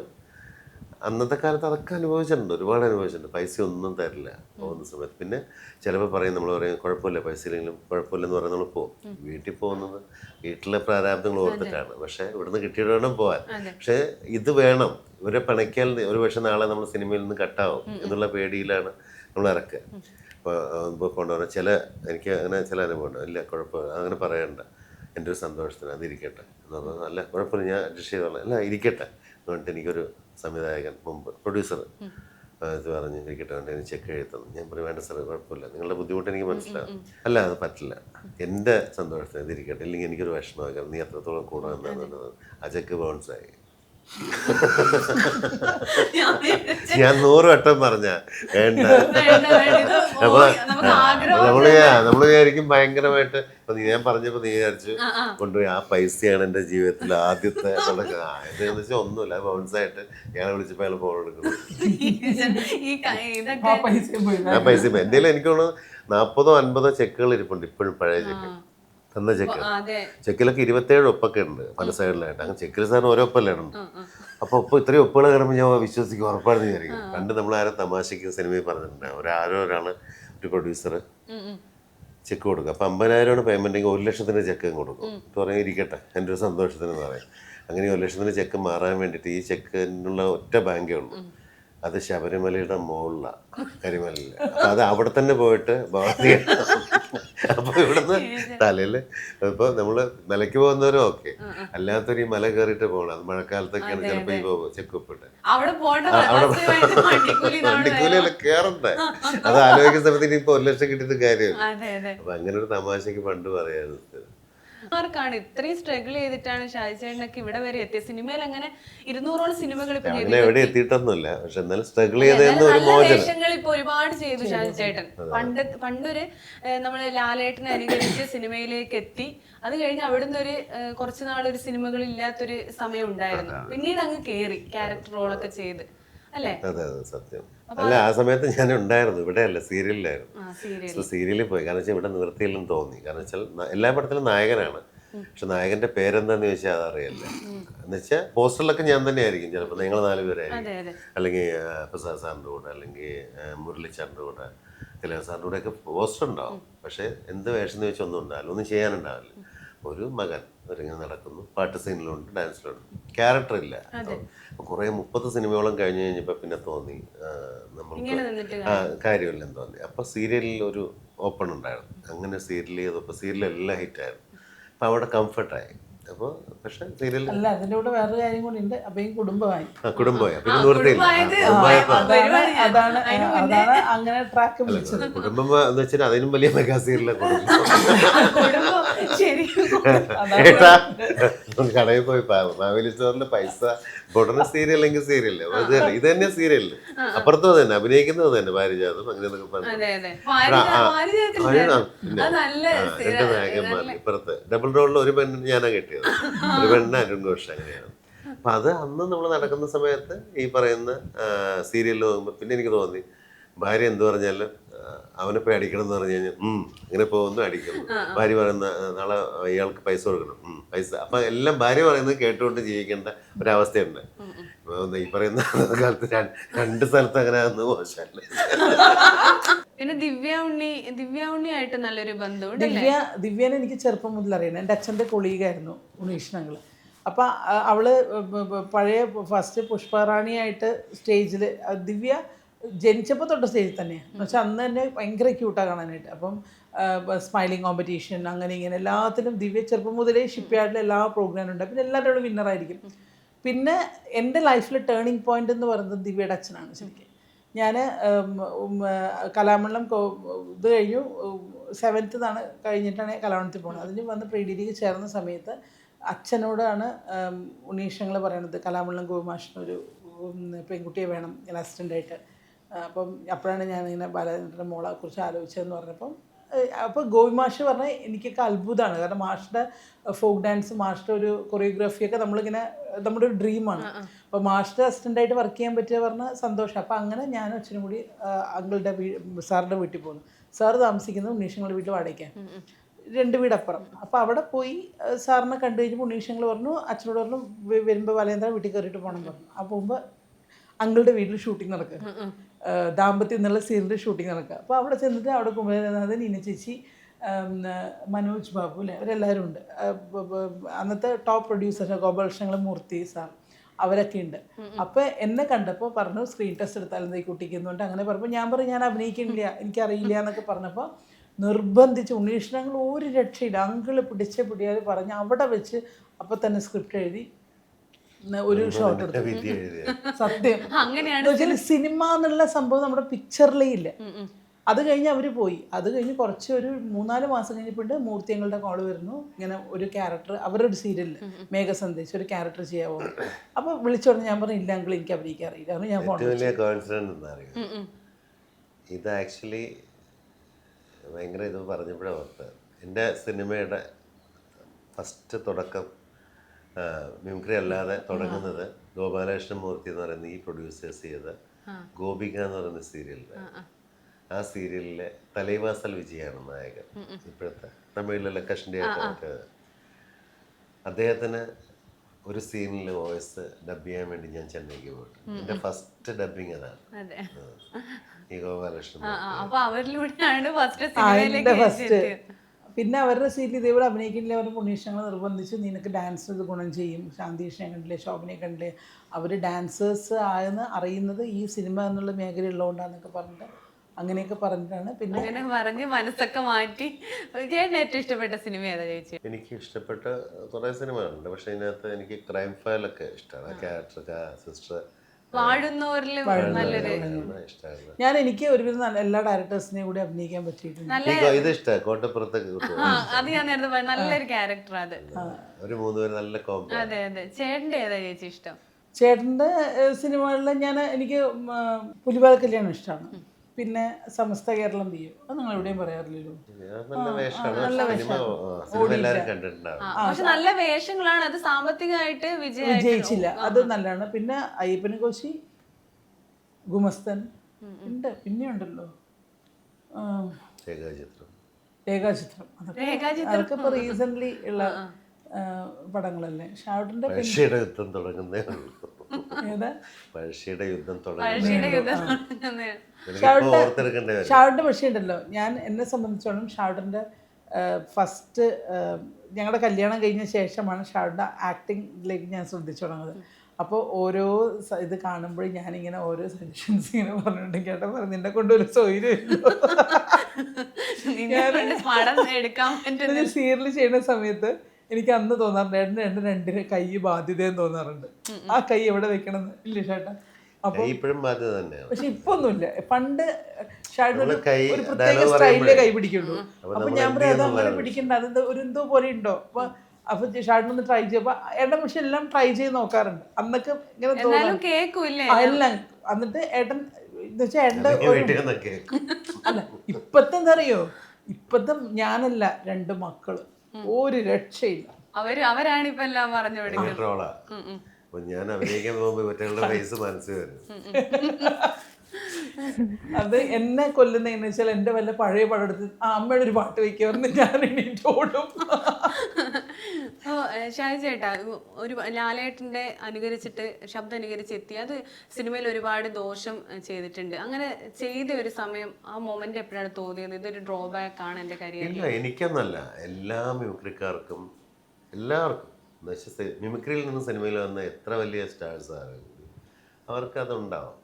അന്നത്തെ കാലത്ത് അതൊക്കെ അനുഭവിച്ചിട്ടുണ്ട്. ഒരുപാട് അനുഭവിച്ചിട്ടുണ്ട്. പൈസ ഒന്നും തരില്ല. പോകുന്ന സമയത്ത്. പിന്നെ ചിലപ്പോൾ പറയും നമ്മൾ പറയും കുഴപ്പമില്ല പൈസ ഇല്ലെങ്കിലും കുഴപ്പമില്ലെന്ന് പറഞ്ഞ് നമ്മൾ പോകും. വീട്ടിൽ പോകുന്നത് വീട്ടിലെ പ്രാരാബ്ദങ്ങൾ ഓർത്തിട്ടാണ്. പക്ഷേ ഇവിടുന്ന് കിട്ടിയിട്ട് വേണം പോകാൻ പക്ഷേ ഇത് വേണം. ഇവരെ പണയ്ക്കാൽ ഒരു പക്ഷേ നാളെ നമ്മൾ സിനിമയിൽ നിന്ന് കട്ടാവും എന്നുള്ള പേടിയിലാണ് നമ്മൾ ഇറക്കുക. അപ്പോൾ ഇപ്പോൾ കൊണ്ടുപോകുന്ന ചില എനിക്ക് അങ്ങനെ ചില അനുഭവമുണ്ട്. ഇല്ല കുഴപ്പമില്ല. അങ്ങനെ പറയണ്ട. എന്റെ ഒരു സന്തോഷത്തിന് അതിരിക്കട്ടെ എന്ന് പറഞ്ഞാൽ അല്ല കുഴപ്പമില്ല. ഞാൻ അഡ്ജസ്റ്റ് ചെയ്തോളാം. അല്ല ഇരിക്കട്ടെ. എന്ന് പറഞ്ഞിട്ട് എനിക്കൊരു സംവിധായകൻ മുമ്പ് പ്രൊഡ്യൂസർ ഇത് പറഞ്ഞ് ഇരിക്കട്ടെ വേണ്ട എനിക്ക് ചെക്ക് എഴുതുന്നു ഞാൻ പറയും വേണ്ട സാറേ കുഴപ്പമില്ല. നിങ്ങളുടെ ബുദ്ധിമുട്ട് എനിക്ക് മനസ്സിലാവും അല്ല അത് പറ്റില്ല. എന്റെ സന്തോഷത്തിന് ഇതിരിക്കട്ടെ ഇല്ലെങ്കിൽ എനിക്കൊരു വിഷമമാക്കാം നീ എത്രത്തോളം കൂടെ എന്നാണ് ആ ചെക്ക് ബൗൺസായി ഞാൻ നൂറ് വട്ടം പറഞ്ഞ വേണ്ട. അപ്പൊ നമ്മൾ നമ്മൾ വിചാരിക്കും ഭയങ്കരമായിട്ട് ഇപ്പൊ നീ- ഞാൻ പറഞ്ഞപ്പോ നീ വിചാരിച്ചു കൊണ്ടുപോയി ആ പൈസയാണ് എന്റെ ജീവിതത്തിൽ ആദ്യത്തെ ഇതെന്ന് വെച്ചാൽ ഒന്നുമില്ല ബൗൺസ് ആയിട്ട് ഞാൻ വിളിച്ചപ്പോ അയാൾ ഫോൺ എടുക്കുന്നു.
ആ പൈസ എന്തെങ്കിലും
ആ പൈസ എനിക്ക് തോന്നുന്നു നാൽപ്പതോ അൻപതോ ചെക്കുകൾ ഇരിപ്പുണ്ട് ഇപ്പോഴും പഴയ ചെക്ക്. തന്ന ചെക്ക്. ചെക്കിലൊക്കെ ഇരുപത്തേഴ് ഒപ്പൊക്കെ ഉണ്ട് പല സൈഡിലായിട്ട്. അങ്ങനെ ചെക്കിൽ സാറിന് ഓരോ ഒപ്പല്ലേ ഉണ്ട് അപ്പൊ ഒപ്പം ഇത്രയും ഒപ്പുകൾ കയറുമ്പോൾ ഞാൻ വിശ്വസിക്കും ഉറപ്പാണെന്ന് വിചാരിക്കും. പണ്ട് നമ്മൾ ആരോ തമാശയ്ക്ക് സിനിമയിൽ പറഞ്ഞിട്ടുണ്ട്. ഒരാരോ ഒരാൾ ഒരു പ്രൊഡ്യൂസർ. ചെക്ക് കൊടുക്കും. അപ്പം അമ്പതിനായിരമാണ് പേയ്മെന്റ് ഒരു ലക്ഷത്തിന്റെ ചെക്ക് കൊടുക്കും. പറയും ഇരിക്കട്ടെ. എന്റെ ഒരു സന്തോഷത്തിന് എന്ന് പറയും. അങ്ങനെ ഒരു ലക്ഷത്തിന്റെ ചെക്ക് മാറാൻ വേണ്ടിയിട്ട് ഈ ചെക്കിനുള്ള ഒറ്റ ബാങ്കേ ഉള്ളൂ. അത് ശബരിമലയുടെ മുകളിലാണ് കരിമലയിൽ അപ്പം അത് അവിടെ തന്നെ പോയിട്ട് ഭഗവതി അപ്പോൾ ഇവിടുന്ന് തലയിൽ ഇപ്പോൾ നമ്മൾ മലയ്ക്ക് പോകുന്നവരും ഓക്കെ. അല്ലാത്തൊരു ഈ മല കയറിയിട്ട് പോകണം. അത് മഴക്കാലത്തൊക്കെയാണ് ചിലപ്പോൾ ഈ ചെക്ക് ഒപ്പിട്ട്
അവിടെ നമ്മൾ
വണ്ടിക്കൂലിയല്ല കയറണ്ടേ അത് ആലോചിക്കുന്ന സമയത്ത് ഇനിയിപ്പോൾ ഒരു ലക്ഷം കിട്ടിയിട്ട് കാര്യമില്ല. അപ്പൊ അങ്ങനെ ഒരു തമാശക്ക് പണ്ട് പറയാറുണ്ട്.
ആർക്കാണ്? ഇത്രയും സ്ട്രഗിൾ ചെയ്തിട്ടാണ് ഷാജിച്ചേട്ടനൊക്കെ ഇവിടെ വരെ എത്തിയത്. സിനിമയിൽ അങ്ങനെ ഇരുന്നൂറോളം സിനിമകൾ ഇപ്പൊ
അങ്ങനെ എവിടെ എത്തിയിട്ടൊന്നുമില്ല. പക്ഷെ എന്നാലും സ്ട്രഗിൾ ചെയ്തതെന്ന് ഒരു മോചനം.
ഇപ്പൊ ഒരുപാട് ചെയ്തു ഷാജിച്ചേട്ടൻ പണ്ട് പണ്ടൊരു ഏഹ്, നമ്മൾ ലാലേട്ടനെ അനുകരിച്ച് സിനിമയിലേക്ക് എത്തി. അത് കഴിഞ്ഞ് അവിടുന്ന് ഒരു കുറച്ചു നാളൊരു സിനിമകൾ ഇല്ലാത്തൊരു സമയം ഉണ്ടായിരുന്നു. പിന്നീട് അങ്ങ് കേറി ക്യാരക്ടർ റോളൊക്കെ ചെയ്ത്. അല്ലേ?
അതെ അതെ സത്യം. അല്ല ആ സമയത്ത് ഞാൻ ഉണ്ടായിരുന്നു ഇവിടെ അല്ല സീരിയലിലായിരുന്നു സീരിയലിൽ പോയി. കാരണം വെച്ചാൽ ഇവിടെ നിർത്തിയില്ലെന്ന് തോന്നി. കാരണം വെച്ചാൽ എല്ലാ പടത്തിലും നായകനാണ്. പക്ഷെ നായകന്റെ പേരെന്താന്ന് ചോദിച്ചാൽ അതറിയല്ല. എന്ന് വെച്ചാൽ പോസ്റ്ററിലൊക്കെ ഞാൻ തന്നെ ആയിരിക്കും. ചിലപ്പോൾ നിങ്ങൾ നാല് പേരായിരിക്കും അല്ലെങ്കിൽ പ്രസാദ് സാറിന്റെ കൂടെ അല്ലെങ്കിൽ മുരളിച്ചാറിന്റെ കൂടെ കല്യാൺ സാറിന്റെ കൂടെ ഒക്കെ പോസ്റ്റർ ഉണ്ടാവും പക്ഷെ എന്ത് വേഷം എന്ന് വെച്ചാൽ ഒന്നും ഉണ്ടാവില്ല. ഒന്നും ചെയ്യാനുണ്ടാവില്ല. ഒരു മകൻ. ഒരിങ്ങനെ നടക്കുന്നു. പാട്ട് സീനിലുണ്ട് ഡാൻസിലുണ്ട്. ക്യാരക്ടർ ഇല്ല. കുറെ കുറേ മുപ്പത് സിനിമയോളം കഴിഞ്ഞു കഴിഞ്ഞപ്പോൾ പിന്നെ തോന്നി നമ്മൾ നമുക്ക്
ഇങ്ങനെ
കാര്യമില്ലെന്ന് തോന്നി. അപ്പോൾ സീരിയലിൽ ഒരു ഓപ്പൺ ഉണ്ടായിരുന്നു. അങ്ങനെ സീരിയൽ ചെയ്തപ്പോൾ സീരിയൽ എല്ലാം ഹിറ്റായിരുന്നു അപ്പോൾ അവിടെ കംഫർട്ടായി അപ്പോൾ പക്ഷേ സീരിയൽ
അല്ല അതിന്റെ കൂടെ വേറൊരു കാര്യം കൂടി ഉണ്ട്. അപ്പൊ ഈ കുടുംബമായി.
കുടുംബമായി. പിന്നെ കുടുംബമായപ്പോൾ
അതാണ് അതാണ് അതാണ് അങ്ങനെ ട്രാക്ക് വിളിച്ചത്
കുടുംബം എന്ന് വെച്ചാൽ അതിനും വലിയ മെഗാ സീരിയലെ ഏട്ടാ കടയിൽ പോയി മാവേലി സ്റ്റോറിൽ പൈസ ഉടനെ സീരിയൽ എങ്കിൽ സീരിയൽ ഇത് തന്നെ ഇത് തന്നെ സീരിയൽ അപ്പുറത്തും തന്നെ അഭിനയിക്കുന്നത് തന്നെ പാരിജാതം അങ്ങനെ എന്നൊക്കെ പറഞ്ഞു.
അതെ അതെ. അത്
രണ്ട് നായകന്മാർ ഇപ്പുറത്ത്. ഡബിൾ റോളിൽ ഒരു പെണ്ണ് ഞാനാ കെട്ടിയത്. ഒരു പെണ്ണ് അരുൺ ഘോഷ് അങ്ങനെയാണ്. അപ്പൊ അത് അന്ന് നമ്മൾ നടക്കുന്ന സമയത്ത് ഈ പറയുന്ന സീരിയലിൽ നോക്കുമ്പോൾ പിന്നെ എനിക്ക് തോന്നി ഭാര്യ എന്ത് പറഞ്ഞാലും അവനെ പോയി അടിക്കണം എന്ന് പറഞ്ഞു കഴിഞ്ഞാൽ അങ്ങനെ ഇങ്ങനെ പോകുന്നു അടിക്കുന്നു ഭാര്യ പറയുന്ന നാളെ ഇയാൾക്ക് പൈസ കൊടുക്കണം. പൈസ. അപ്പൊ എല്ലാം ഭാര്യ പറയുന്നത് കേട്ടുകൊണ്ട് ജീവിക്കേണ്ട ഒരവസ്ഥയുണ്ട്. ഈ പറയുന്ന കാലത്ത് രണ്ട് രണ്ട് സ്ഥലത്ത് അങ്ങനെ ആകുന്നത് മോശമല്ലേ?
പിന്നെ ദിവ്യ ഉണ്ണി ദിവ്യ ഉണ്ണി ആയിട്ട് നല്ലൊരു ബന്ധമുണ്ട്
ദിവ്യ ദിവ്യനെ എനിക്ക് ചെറുപ്പം മുതൽ അറിയണം എന്റെ അച്ഛന്റെ കൊളീഗായിരുന്നു ഉണ്ണീഷ്ണങ്ങൾ അപ്പം അവൾ പഴയ ഫസ്റ്റ് പുഷ്പറാണിയായിട്ട് സ്റ്റേജിൽ ദിവ്യ ജനിച്ചപ്പോൾ തൊട്ട സ്റ്റേജിൽ തന്നെയാണ് വെച്ചാൽ അന്ന് തന്നെ ഭയങ്കര ക്യൂട്ടാണ് കാണാനായിട്ട്. അപ്പം സ്മൈലിംഗ് കോമ്പറ്റീഷൻ അങ്ങനെ ഇങ്ങനെ എല്ലാത്തിനും ദിവ്യ ചെറുപ്പം മുതലേ ഷിപ്പ് എല്ലാ പ്രോഗ്രാമും ഉണ്ട്. പിന്നെ എല്ലാവരും വിന്നറായിരിക്കും പിന്നെ എന്റെ ലൈഫിലെ ടേണിംഗ് പോയിന്റ് എന്ന് പറയുന്നത് ദിവ്യയുടെ അച്ഛനാണ് ശരിക്കും. ഞാൻ കലാമണ്ഡലം ഇത് കഴിഞ്ഞു. സെവൻത്ത് ആണ് കഴിഞ്ഞിട്ടാണ് കലാമണ്ഡലത്തിൽ പോകുന്നത് അതിന് വന്ന് പ്രീ ഡിഗ്രിക്ക് ചേർന്ന സമയത്ത് അച്ഛനോടാണ് ഉണ്ണീഷങ്ങൾ പറയണത്. കലാമണ്ഡലം ഗോമാഷിനൊരു ഒരു പെൺകുട്ടിയെ വേണം അസിസ്റ്റന്റായിട്ട് അപ്പം അപ്പോഴാണ് ഞാൻ ഇങ്ങനെ ബാലചന്ദ്രന്റെ മോളെ കുറിച്ച് ആലോചിച്ചതെന്ന് പറഞ്ഞപ്പം അപ്പോൾ ഗോവി മാഷ് പറഞ്ഞാൽ എനിക്കൊക്കെ അത്ഭുതമാണ് കാരണം മാഷിന്റെ ഫോക്ക് ഡാൻസ് മാഷിന്റെ ഒരു കൊറിയോഗ്രാഫിയൊക്കെ നമ്മളിങ്ങനെ നമ്മുടെ ഒരു ഡ്രീമാണ് അപ്പോൾ അസിസ്റ്റന്റ് ആയിട്ട് വർക്ക് ചെയ്യാൻ പറ്റിയ പറഞ്ഞാൽ സന്തോഷം. അപ്പോൾ അങ്ങനെ ഞാൻ അച്ഛനും കൂടി അങ്കിളുടെ വീ സാറിന്റെ വീട്ടിൽ പോകുന്നു. സാറ് താമസിക്കുന്നത് ഉണ്ണീഷങ്ങളുടെ വീട്ടിൽ വാടകയ്ക്കാൻ രണ്ട് വീടപ്പുറം. അപ്പോൾ അവിടെ പോയി സാറിനെ കണ്ടു കഴിഞ്ഞപ്പോൾ ഉണ്ണീഷങ്ങൾ പറഞ്ഞു അച്ഛനോട് പറഞ്ഞു "വ- വരുമ്പോൾ വലയന്ത്ര വീട്ടിൽ കയറിയിട്ട് പോകണം പറഞ്ഞു. ആ മുമ്പ് അങ്കിളുടെ വീട്ടിൽ ഷൂട്ടിംഗ് നടക്കുക. ദാമ്പത്യം എന്നുള്ള സീരിയലിന്റെ ഷൂട്ടിംഗ് നടക്കുക. അപ്പോൾ അവിടെ ചെന്നിട്ട് അവിടെ കുമ്പനാഥൻ ഇനി ചേച്ചി മനോജ് ബാബു അല്ലേ? അവരെല്ലാവരും ഉണ്ട്. അന്നത്തെ ടോപ്പ് പ്രൊഡ്യൂസർ ഗോപാലകൃഷ്ണങ്ങൾ മൂർത്തി സാർ അവരൊക്കെ ഉണ്ട്. അപ്പോൾ എന്നെ കണ്ടപ്പോൾ പറഞ്ഞു സ്ക്രീൻ ടെസ്റ്റ് എടുത്താലും ഈ കുട്ടിക്കുന്നുണ്ട്. അങ്ങനെ പറഞ്ഞപ്പോൾ ഞാൻ പറഞ്ഞു ഞാൻ അഭിനയിക്കുന്നില്ല എനിക്കറിയില്ല എന്നൊക്കെ പറഞ്ഞപ്പോൾ നിർബന്ധിച്ച് ഉണ്ണീഷ്ണങ്ങൾ ഒരു രക്ഷയില്ല. അങ്കിൾ പിടിച്ച പിടിയാൽ പറഞ്ഞ് അവിടെ വെച്ച് അപ്പൊ തന്നെ സ്ക്രിപ്റ്റ് എഴുതി ഒരു ഷോട്ട് എടുത്തു. സത്യം.
അങ്ങനെയാണ്
സിനിമ എന്നുള്ള സംഭവം നമ്മുടെ പിക്ചറിലേ ഇല്ല. അത് കഴിഞ്ഞ് അവർ പോയി. അത് കഴിഞ്ഞ് കുറച്ച് ഒരു മൂന്നാൽ മാസം കഴിഞ്ഞപ്പോണ്ട് മൂർത്തിയങ്ങളുടെ കോൾ വരുന്നു. ഇങ്ങനെ ഒരു ക്യാരക്ടർ അവരുടെ ഒരു സീരിയലിൽ മേഘസന്ദേശ് ഒരു ക്യാരക്ടർ ചെയ്യാവോ? അപ്പോൾ വിളിച്ചു പറഞ്ഞു ഞാൻ പറഞ്ഞു ഇല്ല അങ്കിൾ എനിക്ക് അഭിനയിക്കാൻ അറിയില്ല. കാരണം ഞാൻ ഫോൺ
ഇത് ആക്ച്വലി ഭയങ്കര ഇത് പറഞ്ഞപ്പോഴാണ് ഓർത്തത്. എന്റെ സിനിമയുടെ ഫസ്റ്റ് തുടക്കം മിമിക്രി അല്ലാതെ തുടങ്ങുന്നത് ഗോപാലകൃഷ്ണൻ മൂർത്തി എന്ന് പറയുന്ന ഈ പ്രൊഡ്യൂസേഴ്സ് ചെയ്ത ഗോപിക എന്ന് പറയുന്ന സീരിയലിൽ ആ സീരിയലിലെ തലൈവാസൽ വിജയാണ് നായകൻ ഇപ്പോഴത്തെ തമിഴിലെ ആയിട്ട് അദ്ദേഹത്തിന് ഒരു സീനിൽ വോയിസ് ഡബ് ചെയ്യാൻ വേണ്ടി ഞാൻ ചെന്നൈക്ക് പോയിട്ട് എന്റെ ഫസ്റ്റ് ഡബിങ് അതാണ്.
അതെ.
ഈ ഗോപാലകൃഷ്ണൻ
പിന്നെ അവരുടെ സീരിയൽ ഇതേപോലെ അഭിനയിക്കുന്നില്ല അവരുടെ പുണ്യക്ഷങ്ങൾ നിർബന്ധിച്ച് നിനക്ക് ഡാൻസ് ഇത് ഗുണം ചെയ്യും. ശാന്തീഷിനെ കണ്ടില്ലേ ശോഭനയെ കണ്ടില്ലേ? അവർ ഡാൻസേഴ്സ് ആയെന്ന് അറിയുന്നത് ഈ സിനിമ എന്നുള്ള മേഖല ഉള്ളതുകൊണ്ടാണെന്നൊക്കെ പറഞ്ഞിട്ട് അങ്ങനെയൊക്കെ പറഞ്ഞിട്ടാണ്. പിന്നെ
അങ്ങനെ പറഞ്ഞ് മനസ്സൊക്കെ മാറ്റി. ചേട്ടൻ ഏറ്റവും ഇഷ്ടപ്പെട്ട സിനിമ ഏതാ ചേച്ചി?
എനിക്ക് ഇഷ്ടപ്പെട്ട കുറേ സിനിമകളുണ്ട്. പക്ഷെ ഇതിനകത്ത് എനിക്ക് ക്രൈം ഫയലൊക്കെ ഇഷ്ടമാണ്. ക്യാരക്ടർ സിസ്റ്റർ
നല്ലൊരു
ഇഷ്ടമാണ്
ഞാൻ എനിക്ക് ഒരുവിധം നല്ല എല്ലാ ഡയറക്ടേഴ്സിനെയും കൂടി അഭിനയിക്കാൻ പറ്റിയിട്ടുണ്ട്.
നല്ല
ഈ ഇത് ഇഷ്ടമാണ് കോട്ടപ്പുറത്തെ
ആ അത് ഞാൻ നേരത്തെ പറഞ്ഞു നല്ലൊരു ക്യാരക്ടർ അത്.
ഒരു മൂന്ന് പേര് നല്ല കോമ്പോ
അതെ അതെ. ചേട്ടന്റെ ഏതാ ചേച്ചി ഇഷ്ടം?
ചേട്ടന്റെ സിനിമകളിൽ ഞാൻ എനിക്ക് ഉം, ആ, പുലിവാല കല്യാണം ഇഷ്ടമാണ്. പിന്നെ സമസ്ത കേരളം ബിയു അത് നിങ്ങൾ എവിടെയും പറയാറില്ലല്ലോ.
നല്ല വേഷമാണ്. സിനിമ ആ, സിനിമ എല്ലാവരും കണ്ടിട്ടുണ്ടാവും.
ആ, പക്ഷെ നല്ല വേഷങ്ങളാണ്. അത് സാമ്പത്തികമായിട്ട്
വിജയിച്ചില്ല. അത് നല്ലതാണ്. പിന്നെ അയ്യപ്പന് കോശി ഗുമസ്തൻ ഉണ്ട്. പിന്നെ ഉണ്ടല്ലോ.
രേഖാചിത്രം.
രേഖാചിത്രം. അതൊക്കെ ഇപ്പൊ റീസെന്റ് ഉള്ള പടങ്ങളല്ലേ? ഷാവുട്ടിന്റെ
പഴശ്ശിയുടെ യുദ്ധം തുടങ്ങുന്നേ
ഏതാ?
പഴശ്ശിയുടെ യുദ്ധം തുടങ്ങുന്നേ
ഷാവുട്ടിന്റെ പക്ഷേ ഉണ്ടല്ലോ. ഞാൻ എന്നെ സംബന്ധിച്ചോളം ഷാവുട്ടിന്റെ ഫസ്റ്റ് ഞങ്ങളുടെ കല്യാണം കഴിഞ്ഞ ശേഷമാണ് ഷാവുട്ടിന്റെ ആക്ടിങ്ങിലേക്ക് ഞാൻ ശ്രദ്ധിച്ചു തുടങ്ങുന്നത് അപ്പോൾ ഓരോ ഇത് കാണുമ്പോഴും ഞാനിങ്ങനെ ഓരോ സജഷൻസ് ഇങ്ങനെ പറഞ്ഞിട്ടുണ്ട്. കേട്ടോ പറഞ്ഞു നിന്നെ കൊണ്ട് ഒരു സൗകര്യമില്ല
നിന്നെ കൊണ്ട് പടം എടുക്കാൻ
സീരിയൽ ചെയ്യുന്ന സമയത്ത് എനിക്ക് അന്ന് തോന്നാറുണ്ട് ഏട്ടന് രണ്ട് രണ്ടിന് കൈ ബാധ്യതയെന്ന് തോന്നാറുണ്ട്. ആ കൈ എവിടെ വെക്കണം ഇല്ല ചേട്ടാ. അപ്പോൾ
ഇപ്പോഴും ബാധ്യത തന്നെയാണ്
പക്ഷെ ഇപ്പൊ ഒന്നുമില്ല പണ്ട് ഷാഡിന് ഒരു പ്രത്യേക സ്റ്റൈലിലെ കൈ പിടിക്കുള്ളൂ.
അപ്പൊ
അപ്പൊ ഞാൻ പറയാം അത് അങ്ങനെ. പിടിക്കണ്ട. അതെന്താ ഒരു എന്തോ പോലെ ഉണ്ടോ? അപ്പൊ അപ്പൊ ഷാഡിനൊന്ന് ട്രൈ ചെയ്യപ്പോ ഏട്ടൻ പക്ഷെ എല്ലാം ട്രൈ ചെയ്ത് നോക്കാറുണ്ട്. അന്നൊക്കെ ഇങ്ങനെ എല്ലാം എന്നിട്ട് ഏട്ടൻ എന്ന് വെച്ചാൽ
ഏട്ടന്റെ
അല്ല ഇപ്പത്തെ എന്താ അറിയോ? ഇപ്പത്തെ ഞാനല്ല രണ്ട് മക്കൾ. ഒരു രക്ഷയില്ല.
അവർ അവരാണ് ഇപ്പൊ എല്ലാം പറഞ്ഞു
ട്രോളാ അപ്പൊ ഞാൻ അഭിനയിക്കാൻ പോകുമ്പോ ഇവറ്റകളുടെ ഫേസ് മനസ്സിൽ വരും.
അത് എന്നെ കൊല്ലുന്നതെന്ന് വെച്ചാൽ എന്റെ വല്ല പഴയ പടം എടുത്ത് ആ അമ്മയുടെ ഒരു പാട്ട് വെക്കുമായിരുന്നു ഞാൻ എണീറ്റോടും
ഓ ഷാജി ചേട്ടാ ഒരു ലാലേട്ടന്റെ അനുകരിച്ചിട്ട് ശബ്ദം അനുകരിച്ച് എത്തി അത് സിനിമയിൽ ഒരുപാട് ദോഷം ചെയ്തിട്ടുണ്ട്. അങ്ങനെ ചെയ്ത ഒരു സമയം ആ മൊമെന്റ് എപ്പോഴാണ് തോന്നിയത്? ഇതൊരു ഡ്രോ ബാക്ക് ആണ് എന്റെ കരിയർ
ഇല്ല എനിക്കെന്നല്ല. എല്ലാ മിമിക്രിക്കാർക്കും എല്ലാവർക്കും മിമിക്രിയിൽ നിന്ന് സിനിമയിൽ വന്ന എത്ര വലിയ സ്റ്റാർസ് ആണ് അവർക്ക് അതുണ്ടാവും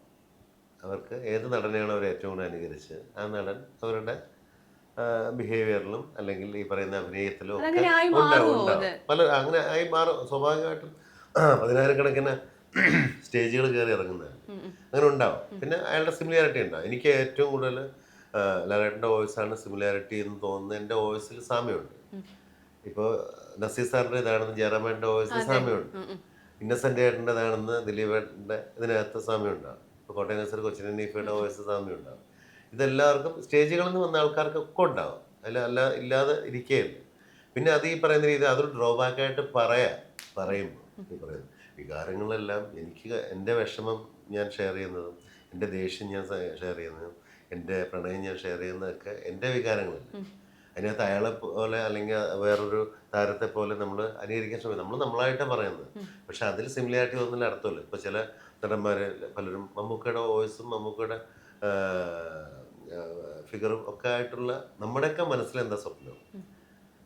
അവർക്ക് ഏത് നടനെയാണ് അവർ ഏറ്റവും കൂടുതൽ അനുകരിച്ച് ആ നടൻ അവരുടെ ബിഹേവിയറിലും അല്ലെങ്കിൽ ഈ പറയുന്ന അഭിനയത്തിലും ഒക്കെ ഉണ്ടാവും, ഉണ്ടാവും. പല അങ്ങനെ ആയി മാറും. സ്വാഭാവികമായിട്ടും പതിനായിരക്കണക്കിന് സ്റ്റേജുകൾ കയറി ഇറങ്ങുന്നതാണ് അങ്ങനെ ഉണ്ടാവും. പിന്നെ അയാളുടെ സിമിലാരിറ്റി ഉണ്ടാവും. എനിക്ക് ഏറ്റവും കൂടുതൽ ലാലേട്ടന്റെ വോയിസാണ് സിമിലാരിറ്റി എന്ന് തോന്നുന്നത് എന്റെ വോയിസിൽ സാമ്യമുണ്ട്. ഇപ്പോൾ നസീർ സാറിന്റെ ഇതാണെന്ന് ജയറാമേന്റെ വോയിസിൽ സാമ്യമുണ്ട്. ഇന്നസെന്റ് ഏട്ടന്റെതാണെന്ന് ദിലീപേട്ടന്റെ ഇതിനകത്ത് സാമ്യമുണ്ടാവും. ഇപ്പോൾ കോട്ടയം നസീർ കൊച്ചിൻ നീഫയുടെ വോയിസ് സാമ്യമുണ്ടാവും. ഇതെല്ലാവർക്കും സ്റ്റേജുകളിൽ നിന്ന് വന്ന ആൾക്കാർക്കൊക്കെ ഉണ്ടാവും. അല്ല അല്ല ഇല്ലാതെ ഇരിക്കുകയില്ല. പിന്നെ അത് ഈ പറയുന്ന രീതി അതൊരു ഡ്രോബാക്കായിട്ട് പറയാം പറയുമ്പോൾ ഈ പറയുന്നത്. വികാരങ്ങളെല്ലാം എനിക്ക് എന്റെ വിഷമം ഞാൻ ഷെയർ ചെയ്യുന്നതും എന്റെ ദേഷ്യം ഞാൻ ഷെയർ ചെയ്യുന്നതും എന്റെ പ്രണയം ഞാൻ ഷെയർ ചെയ്യുന്നതൊക്കെ എന്റെ വികാരങ്ങളല്ല. അതിനകത്ത് അയാളെ പോലെ അല്ലെങ്കിൽ വേറൊരു താരത്തെ പോലെ നമ്മൾ അനുകരിക്കാൻ ശ്രമിക്കും. നമ്മൾ നമ്മളായിട്ടാണ് പറയുന്നത്. പക്ഷെ അതിൽ സിമിലാരിറ്റി ഒന്നും അർത്ഥമില്ല ഇപ്പോൾ ചില നടന്മാരെ പലരും മമ്മൂക്കയുടെ വോയിസും മമ്മൂക്കയുടെ ഫിഗറും ഒക്കെ ആയിട്ടുള്ള നമ്മുടെയൊക്കെ മനസ്സിലെന്താ സ്വപ്നം?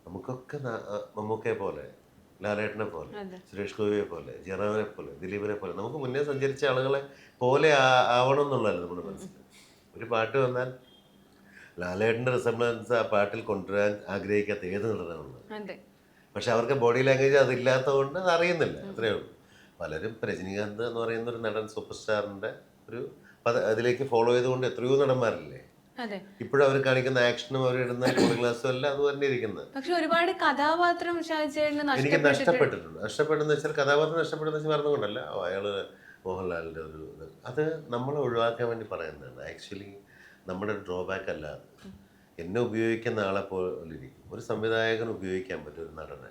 നമുക്കൊക്കെ മമ്മൂക്കയെ പോലെ ലാലേട്ടനെ പോലെ. സുരേഷ് ഗോപിയെ പോലെ ജയറാമിനെ പോലെ ദിലീപിനെ പോലെ നമുക്ക് മുന്നേ സഞ്ചരിച്ച ആളുകളെ പോലെ ആവണം എന്നുള്ളതല്ല നമ്മുടെ മനസ്സിൽ. ഒരു പാട്ട് വന്നാൽ ലാലേട്ടന്റെ റിസംബ്ലൻസ് ആ പാട്ടിൽ കൊണ്ടുവരാൻ ആഗ്രഹിക്കാത്ത ഏത് നടനാണുള്ളത് പക്ഷെ അവർക്ക് ബോഡി ലാംഗ്വേജ് അതില്ലാത്തതുകൊണ്ട് അത് അറിയുന്നില്ല അത്രയേ ഉള്ളൂ. പലരും രജനീകാന്ത് എന്ന് പറയുന്ന ഒരു നടൻ സൂപ്പർ സ്റ്റാറിന്റെ ഒരു അതിലേക്ക് ഫോളോ ചെയ്തുകൊണ്ട് എത്രയോ നടന്മാരില്ലേ? ഇപ്പോഴും അവർ കാണിക്കുന്ന ആക്ഷനും അവർ ഇടുന്ന ഗ്ലാസും എല്ലാം അത് തന്നെ ഇരിക്കുന്നത്.
പക്ഷെ ഒരുപാട് കഥാപാത്രം
എനിക്ക്
നഷ്ടപ്പെട്ടിട്ട്
നഷ്ടപ്പെട്ടിട്ടുണ്ട്. നഷ്ടപ്പെട്ടെന്ന് വെച്ചാൽ കഥാപാത്രം നഷ്ടപ്പെട്ടെന്ന് വെച്ചാൽ പറഞ്ഞുകൊണ്ടല്ല അയാൾ മോഹൻലാലിന്റെ ഒരു ഇത്. അത് നമ്മളെ ഒഴിവാക്കാൻ വേണ്ടി പറയുന്നതാണ്. ആക്ച്വലി നമ്മുടെ ഡ്രോബാക്ക് അല്ല. എന്നെ ഉപയോഗിക്കുന്ന ആളെ പോലെ ഇരിക്കും. ഒരു സംവിധായകൻ ഉപയോഗിക്കാൻ പറ്റും ഒരു നടനെ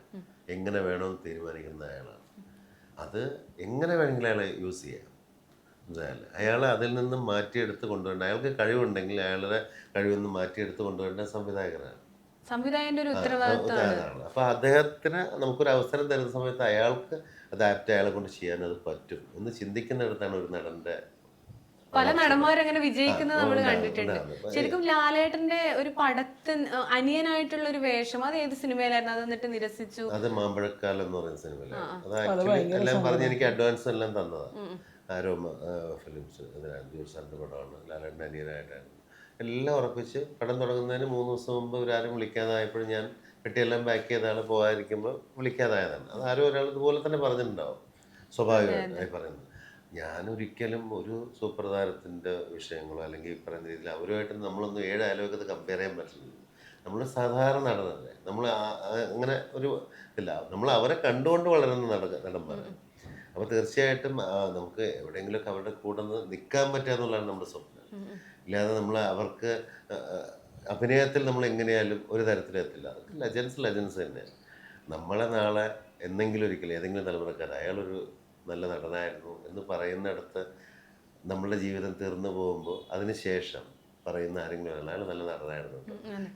എങ്ങനെ വേണമെന്ന് തീരുമാനിക്കുന്ന അയാളാണ്. അത് എങ്ങനെ വേണമെങ്കിലും അയാളെ യൂസ് ചെയ്യാം. അയാളെ അതിൽ നിന്നും മാറ്റിയെടുത്ത് കൊണ്ടുവരേണ്ട. അയാൾക്ക് കഴിവുണ്ടെങ്കിൽ അയാളുടെ മാറ്റി മാറ്റിയെടുത്ത് കൊണ്ടുവരേണ്ട സംവിധായകനാണ്.
സംവിധായകന്റെ ഒരു ഉത്തരവാദിത്തമാണ്
അപ്പൊ അദ്ദേഹത്തിന് നമുക്കൊരു അവസരം തരുന്ന സമയത്ത് അയാൾക്ക് അത് ആപ്റ്റ് അയാളെ കൊണ്ട് ചെയ്യാൻ അത് പറ്റും എന്ന് ചിന്തിക്കുന്നിടത്താണ് ഒരു നടന്റെ
പല നടന്മാരങ്ങനെ വിജയിക്കുന്നത് നമ്മൾ കണ്ടിട്ടുണ്ട്. ശരിക്കും ലാലേട്ടന്റെ ഒരു പടത്തിൽ അനിയനായിട്ടുള്ള ഒരു വേഷം അത് ഏത് സിനിമയിലായിരുന്നു? അത് എന്നിട്ട് നിരസിച്ചു.
അത് മാമ്പഴക്കാലം എന്ന് പറയുന്ന സിനിമയിലാണ് അത് ആക്ച്വലി എല്ലാം പറഞ്ഞ് എനിക്ക് അഡ്വാൻസ് എല്ലാം തന്നതാണ് ആരോ ഫിലിംസ് ജോസ് സാറിന്റെ പടമാണ്. ലാലേട്ടന്റെ അനിയനായിട്ടായിരുന്നു എല്ലാം ഉറപ്പിച്ച് പടം തുടങ്ങുന്നതിന് മൂന്ന് ദിവസം മുമ്പ് ഒരാരും വിളിക്കാതായപ്പോഴും ഞാൻ പെട്ടിയെല്ലാം പാക്ക് ചെയ്ത ആൾ പോകാതിരിക്കുമ്പോൾ വിളിക്കാതായതാണ്. അത് ആരും ഒരാൾ ഇതുപോലെ തന്നെ പറഞ്ഞിട്ടുണ്ടാവും. സ്വാഭാവികമായി പറയുന്നത്. ഞാനൊരിക്കലും ഒരു സൂപ്പർ താരത്തിന്റെ വിഷയങ്ങളോ അല്ലെങ്കിൽ ഈ പറയുന്ന രീതിയിൽ അവരുമായിട്ട് നമ്മളൊന്നും ഏഴ് അയലോക്കത്ത് കമ്പയർ ചെയ്യാൻ പറ്റില്ല. നമ്മൾ സാധാരണ നടനല്ലേ നമ്മൾ അങ്ങനെ ഒരു ഇല്ല. നമ്മൾ അവരെ കണ്ടുകൊണ്ട് വളരുന്ന നട നടന്മാരാണ്. അപ്പോൾ തീർച്ചയായിട്ടും നമുക്ക് എവിടെയെങ്കിലുമൊക്കെ അവരുടെ കൂടെ നിന്ന് നിൽക്കാൻ പറ്റുക എന്നുള്ളതാണ് നമ്മുടെ സ്വപ്നം. ഇല്ലാതെ നമ്മൾ അവർക്ക് അഭിനയത്തിൽ നമ്മൾ എങ്ങനെയാലും ഒരു തരത്തിലെത്തില്ല അതൊക്കെ ലജൻസ് ലജൻസ് തന്നെയാണ്. നമ്മളെ നാളെ എന്നെങ്കിലും ഒരിക്കലും ഏതെങ്കിലും തലമുറക്കാർ അയാളൊരു നല്ല നടനായിരുന്നു എന്ന് പറയുന്നിടത്ത് നമ്മളുടെ ജീവിതം തീർന്നു പോകുമ്പോൾ അതിനുശേഷം പറയുന്ന ആരെങ്കിലും അയാൾ നല്ല നടനായിരുന്നു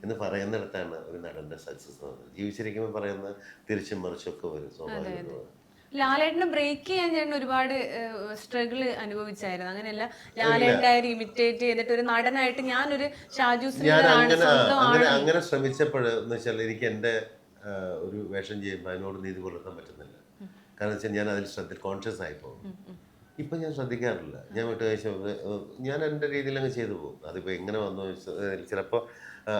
എന്ന് പറയുന്നിടത്താണ് ഒരു നടന്റെ സക്സസ് ജീവിച്ചിരിക്കുമ്പോൾ പറയുന്ന തിരിച്ചും മറിച്ചൊക്കെ വരും സ്വാഭാവികമാണ്
ലാലേട്ടനെ ബ്രേക്ക് ചെയ്യാൻ ചേട്ടൻ ഒരുപാട് സ്ട്രഗിൾ അനുഭവിച്ചായിരുന്നു. അങ്ങനെയല്ല ലാലേട്ടനെ ഇമിറ്റേറ്റ് ചെയ്തിട്ട് ഒരു നടനായിട്ട് ഞാനൊരു ഷാജു
ഞാൻ അങ്ങനെ അങ്ങനെ എന്ന് വെച്ചാൽ എനിക്ക് എന്റെ ഒരു വേഷം ചെയ്യുമ്പോൾ അതിനോട് നീതി പുലർത്താൻ പറ്റുന്നില്ല. കാരണം വെച്ചാൽ ഞാൻ അതിൽ ശ്രദ്ധ കോൺഷ്യസ് ആയി പോകും ഇപ്പം ഞാൻ ശ്രദ്ധിക്കാറില്ല. ഞാൻ വിട്ടുവീഴ്ച ഞാൻ എന്റെ രീതിയിൽ അങ്ങ് ചെയ്തു പോകും. അതിപ്പോൾ എങ്ങനെ വന്നു ചിലപ്പോൾ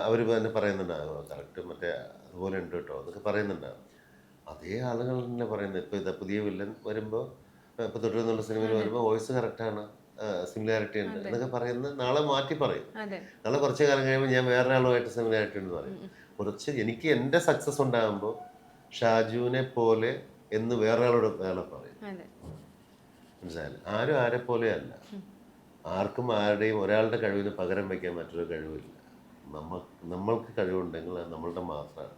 അവർ തന്നെ പറയുന്നുണ്ടാകും കറക്റ്റ് മറ്റേ അതുപോലെ ഉണ്ട് കേട്ടോ എന്നൊക്കെ പറയുന്നുണ്ടാകും. അതേ ആളുകൾ തന്നെ പറയുന്നത്. ഇപ്പോൾ ഇതാ പുതിയ വില്ലൻ വരുമ്പോൾ ഇപ്പോൾ തുടർന്നുള്ള സിനിമയിൽ വരുമ്പോൾ വോയിസ് കറക്റ്റാണ് സിമിലാരിറ്റി ഉണ്ട് എന്നൊക്കെ പറയുന്നത് നാളെ മാറ്റി പറയും. നാളെ കുറച്ച് കാലം കഴിയുമ്പോൾ ഞാൻ വേറെ ആളുമായിട്ട് സിമിലാരിറ്റി എന്ന് പറയും കുറച്ച് എനിക്ക് എന്റെ സക്സസ് ഉണ്ടാകുമ്പോൾ ഷാജുവിനെ പോലെ എന്ന് വേറെ ആളോട് വേറെ പറയും മനസ്സിലായില്ല? ആരും ആരെ പോലെയല്ല ആർക്കും ആരുടെയും ഒരാളുടെ കഴിവിന് പകരം വയ്ക്കാൻ മറ്റൊരു കഴിവില്ല. നമ്മ നമ്മൾക്ക് കഴിവുണ്ടെങ്കിൽ അത് നമ്മളുടെ മാത്രമാണ്.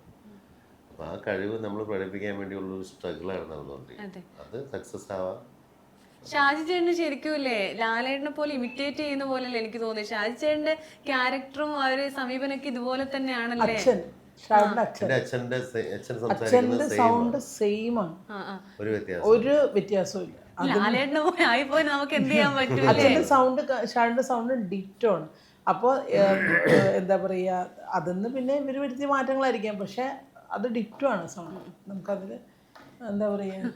അപ്പോൾ ആ കഴിവ് നമ്മൾ പ്രകടിപ്പിക്കാൻ വേണ്ടിയുള്ള ഒരു സ്ട്രഗിളാണ് നടന്നുകൊണ്ടിരിക്കുന്നത് അത്. സക്സസ് ആവാം
ഷാജി ചേട്ടന് ശരിക്കും ഇല്ലേ ലാലേട്ടനെ പോലെ ഇമിറ്റേറ്റ് ചെയ്യുന്ന പോലെയല്ലേ എനിക്ക് തോന്നി ഷാജി ചേട്ടന്റെ ക്യാരക്ടറും ആ ഒരു സമീപനൊക്കെ ഇതുപോലെ തന്നെയാണല്ലേ?
അച്ഛൻ
അച്ഛന്റെ
സൗണ്ട് സെയിം ആണ്.
ഒരു വ്യത്യാസം.
ഒരു വ്യത്യാസവും ഇല്ല.
ലാലേട്ടനെ പോലെ ആയിപ്പോയി നമുക്ക് എന്ത് ചെയ്യാൻ പറ്റും
സൗണ്ട് ഷാരുടെ സൗണ്ട് ഡിറ്റോ ആണ്. അപ്പോൾ എന്താ പറയുക അതിന്ന് പിന്നെ ഇവർ വരുത്തിയ മാറ്റങ്ങളായിരിക്കാം. പക്ഷെ അത് ഡിറ്റോ ആണ് സംഭവം നമുക്കതിൽ എന്താ പറയുക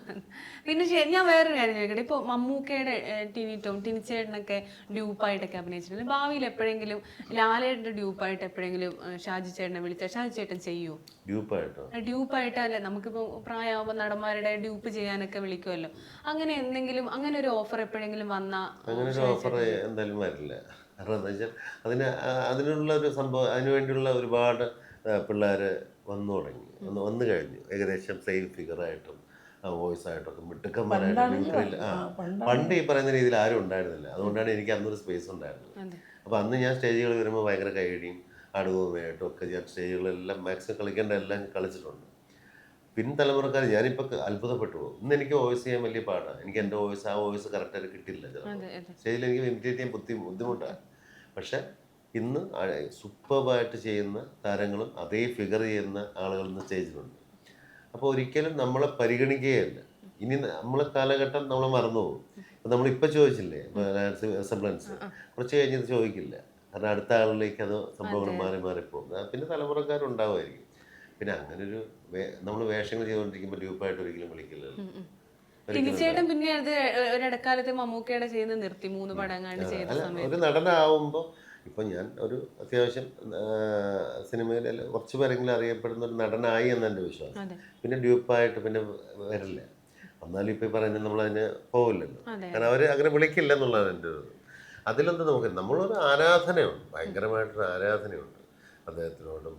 പിന്നെ ശരി ഞാൻ വേറൊരു കാര്യം ചോദിക്കട്ടെ. ഇപ്പോൾ മമ്മൂക്കയുടെ ടിനിറ്റും ടിനിച്ചേട്ടനൊക്കെ ഡ്യൂപ്പായിട്ടൊക്കെ അഭിനയിച്ചിട്ടുണ്ട്. ഭാവിയിൽ എപ്പോഴെങ്കിലും ലാലേട്ടന്റെ ഡ്യൂപ്പായിട്ട് എപ്പോഴെങ്കിലും ഷാജി ചേട്ടനെ വിളിച്ചാൽ ഷാജി ചേട്ടൻ ചെയ്യൂ?
ഡ്യൂപ്പായിട്ടോ?
ഡ്യൂപ്പായിട്ടല്ലേ നമുക്കിപ്പോൾ പ്രായമാകുമ്പോൾ നടന്മാരുടെ ഡ്യൂപ്പ് ചെയ്യാനൊക്കെ വിളിക്കുമല്ലോ അങ്ങനെ എന്തെങ്കിലും അങ്ങനെ ഒരു ഓഫർ എപ്പോഴെങ്കിലും വന്ന
അങ്ങനെ ഒരു ഓഫർ എന്തായാലും വരില്ല. കാരണം എന്താ വെച്ചാൽ അതിന് അതിനുള്ള ഒരു സംഭവം അതിനു വേണ്ടിയുള്ള ഒരുപാട് പിള്ളേർ വന്നു തുടങ്ങി. വന്ന് വന്നു കഴിഞ്ഞു. ഏകദേശം സെയിം ഫിഗറായിട്ടും വോയിസ് ആയിട്ടൊക്കെ മിട്ടുക്കന്മാരായിട്ടും ആ പണ്ട് ഈ പറയുന്ന രീതിയിൽ ആരും ഉണ്ടായിരുന്നില്ല. അതുകൊണ്ടാണ് എനിക്ക് അന്നൊരു സ്പേസ് ഉണ്ടായിരുന്നത്. അപ്പോൾ അന്ന് ഞാൻ സ്റ്റേജുകൾ വരുമ്പോൾ ഭയങ്കര കൈയടിയും അടുവുമായിട്ടും ഒക്കെ ഞാൻ സ്റ്റേജുകളെല്ലാം മാക്സിമം കളിക്കേണ്ട എല്ലാം കളിച്ചിട്ടുണ്ട്. പിൻതലമുറക്കാർ ഞാനിപ്പോൾ അത്ഭുതപ്പെട്ടു പോകും. ഇന്ന് എനിക്ക് വോയിസ് ചെയ്യാൻ വലിയ പാടാണ് എനിക്ക് എന്റെ വോയിസ് ആ വോയിസ് കറക്റ്റായിട്ട് കിട്ടില്ല ചിലപ്പോൾ സ്റ്റേജിൽ എനിക്ക് ഇമിറ്റേറ്റ് ചെയ്യാൻ ബുദ്ധി ബുദ്ധിമുട്ടാണ് പക്ഷെ ഇന്ന് സൂപ്പർബായിട്ട് ചെയ്യുന്ന താരങ്ങളും അതേ ഫിഗർ ചെയ്യുന്ന ആളുകൾ ഇന്ന് സ്റ്റേജിലുണ്ട് അപ്പോൾ ഒരിക്കലും നമ്മളെ പരിഗണിക്കുകയല്ല. ഇനി നമ്മളെ കാലഘട്ടം നമ്മൾ മറന്നു പോകും. ഇപ്പം നമ്മളിപ്പോൾ ചോദിച്ചില്ലേ സെബ്ലൻസ് കുറച്ച് കഴിഞ്ഞത് ചോദിക്കില്ല. കാരണം അടുത്ത ആളിലേക്ക് അത് സംഭവങ്ങൾ മാറി മാറി പോകും. പിന്നെ തലമുറക്കാരുണ്ടാവുമായിരിക്കും. പിന്നെ അങ്ങനെ ഒരു നമ്മൾ വേഷങ്ങൾ ചെയ്തുകൊണ്ടിരിക്കുമ്പോൾ ഗ്രൂപ്പായിട്ട് ഒരിക്കലും വിളിക്കില്ലല്ലോ
തിരിച്ചേട്ടൻ പിന്നെ അത് ഒരിടക്കാലത്ത് മമ്മൂക്കയുടെ ചെയ്യുന്ന നിർത്തി മൂന്ന് പടങ്ങാണ്ട് ചെയ്ത
അല്ല
സമയത്ത്.
ഒരു നടനാവുമ്പോൾ ഇപ്പം ഞാൻ ഒരു അത്യാവശ്യം സിനിമയിൽ കുറച്ച് പേരെങ്കിലും അറിയപ്പെടുന്ന ഒരു നടനായി എന്നെന്റെ വിശ്വാസം. പിന്നെ ഡ്യൂപ്പായിട്ട് പിന്നെ വരില്ല. എന്നാലും ഇപ്പം പറയുന്നത് നമ്മളതിന് പോകില്ലല്ലോ. കാരണം അവർ അങ്ങനെ വിളിക്കില്ല എന്നുള്ളതാണ് എന്റെ ഒരു അതിലെന്ത് നമുക്ക് നമ്മളൊരു ആരാധനയുണ്ട്. ഭയങ്കരമായിട്ടൊരു ആരാധനയുണ്ട് അദ്ദേഹത്തിനോടും.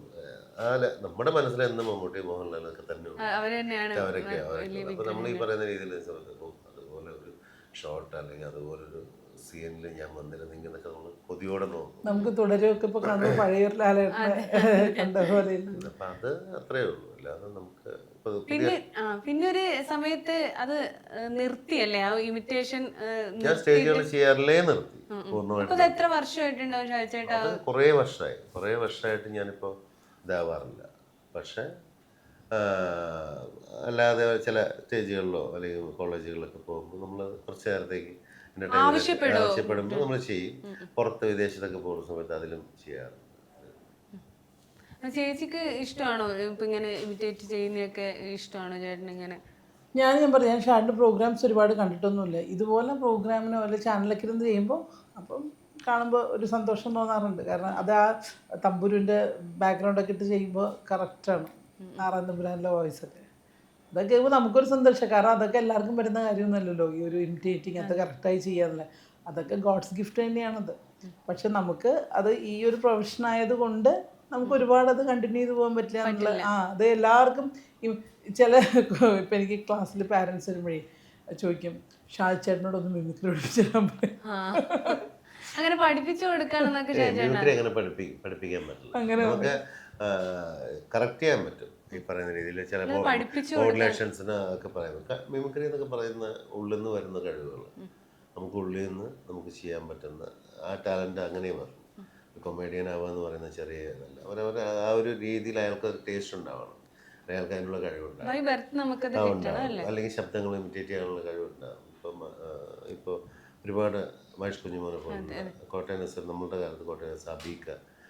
ആല നമ്മുടെ മനസ്സിൽ എന്നും മമ്മൂട്ടി മോഹൻലാലൊക്കെ തന്നെ അവരൊക്കെ
അവരൊക്കെ
അപ്പോൾ നമ്മൾ ഈ പറയുന്ന രീതിയിൽ അതുപോലെ ഒരു ഷോട്ട് അല്ലെങ്കിൽ അതുപോലെ ഒരു സീനിൽ ഞാൻ വന്നിരുന്നെങ്കിൽ എന്നൊക്കെ നമ്മൾ കൊതിയോടെ നോക്കും.
നമുക്ക് തുടരുമൊക്കെ ഇപ്പൊ കാണുമ്പോൾ പഴയ
അപ്പം അത്. അത്രേ ഉള്ളൂ. അല്ലാതെ നമുക്ക്
പിന്നെ പിന്നെ ഒരു സമയത്ത് അത് നിർത്തി നിർത്തിയല്ലേ? ആ ഇമിറ്റേഷൻ
ഞാൻ സ്റ്റേജുകൾ ചെയ്യാറില്ലേ നിർത്തി.
പൂർണമായിട്ട് എത്ര വർഷമായിട്ടുണ്ടാവും ഷാജേട്ടാ
അത് കുറേ വർഷമായി. കുറേ വർഷമായിട്ട് ഞാനിപ്പോൾ ഇതാവാറില്ല. പക്ഷേ അല്ലാതെ ചില സ്റ്റേജുകളിലോ അല്ലെങ്കിൽ കോളേജുകളിലൊക്കെ പോകുമ്പോൾ നമ്മൾ കുറച്ച് നേരത്തേക്ക്
ആവശ്യപ്പെടുമോ?
ആവശ്യപ്പെടുമ്പോൾ നമ്മൾ ചെയ്യും. പുറത്ത് വിദേശത്തൊക്കെ പോകുന്ന സമയത്ത് അതിലും ചെയ്യാറുണ്ട്.
ചേച്ചിക്ക് ഇഷ്ടമാണോ ഇപ്പൊ ഇങ്ങനെ ഇമിറ്റേറ്റ് ചെയ്യുന്നതൊക്കെ ഇഷ്ടമാണോ ചേട്ടൻ ഇങ്ങനെ?
ഞാൻ ഞാൻ പറയാം ഞാൻ ഷാർട്ട് പ്രോഗ്രാംസ് ഒരുപാട് കണ്ടിട്ടൊന്നുമില്ല. ഇതുപോലെ പ്രോഗ്രാമിനോ വല്ല ചാനലൊക്കെ ഇരുന്ന് ചെയ്യുമ്പോൾ അപ്പം കാണുമ്പോൾ ഒരു സന്തോഷം തോന്നാറുണ്ട്. കാരണം അത് ആ തമ്പുരുവിന്റെ ബാക്ക്ഗ്രൗണ്ടൊക്കെ ഇട്ട് ചെയ്യുമ്പോൾ കറക്റ്റാണ് ആറാം തമ്പുരാനിലെ വോയിസ് അതൊക്കെ കേൾക്കുമ്പോൾ നമുക്കൊരു സന്തോഷം. കാരണം അതൊക്കെ എല്ലാവർക്കും വരുന്ന കാര്യമൊന്നുമല്ലല്ലോ. ഈ ഒരു ഇമിറ്റേറ്റിങ് അത്. കറക്റ്റായി ചെയ്യാറില്ല അതൊക്കെ ഗോഡ്സ് ഗിഫ്റ്റ് തന്നെയാണത്. പക്ഷെ നമുക്ക് അത് ഈ ഒരു പ്രൊഫഷൻ ആയതുകൊണ്ട് നമുക്ക് ഒരുപാട് അത് കണ്ടിന്യൂ ചെയ്ത് പോകാൻ പറ്റില്ല എന്നുള്ള ആ അത് എല്ലാവർക്കും ചില ഇപ്പം എനിക്ക് ക്ലാസ്സിൽ പാരൻസ് വരുമ്പോഴേ ചോദിക്കും ഷാജ് ചേട്ടനോടൊന്ന് മിമിക്രി
പഠിപ്പിച്ചാൽ അങ്ങനെ പഠിപ്പിച്ചു
കൊടുക്കാൻ അങ്ങനെ പഠിപ്പിക്കാൻ പറ്റില്ല. അങ്ങനെ കറക്റ്റ് ചെയ്യാൻ പറ്റും. ഈ പറയുന്ന രീതിയിൽ ചില മോഡുലേഷൻസിന് ഒക്കെ പറയുന്നത് മിമിക്രി എന്നൊക്കെ പറയുന്ന ഉള്ളിൽ നിന്ന് വരുന്ന കഴിവുകൾ. നമുക്ക് ഉള്ളിൽ നിന്ന് നമുക്ക് ചെയ്യാൻ പറ്റുന്ന ആ ടാലന്റ് അങ്ങനെ മാറും കൊമേഡിയൻ ആവുക എന്ന് പറയുന്ന ചെറിയ ഇതല്ല. അവരവർ ആ ഒരു രീതിയിൽ അയാൾക്ക് ഒരു ടേസ്റ്റ് ഉണ്ടാവണം. അയാൾക്ക് അതിനുള്ള കഴിവുണ്ടാവും അല്ലെങ്കിൽ ശബ്ദങ്ങൾ ഇമിറ്റേറ്റ് ചെയ്യാനുള്ള കഴിവുണ്ടാകും ഇപ്പം ഇപ്പോൾ ഒരുപാട് മഹേഷ് കുഞ്ഞുമോനെ പോലുള്ള കോട്ടയം നസർ നമ്മളുടെ കാലത്ത് കോട്ടയം നസർ അബീക്ക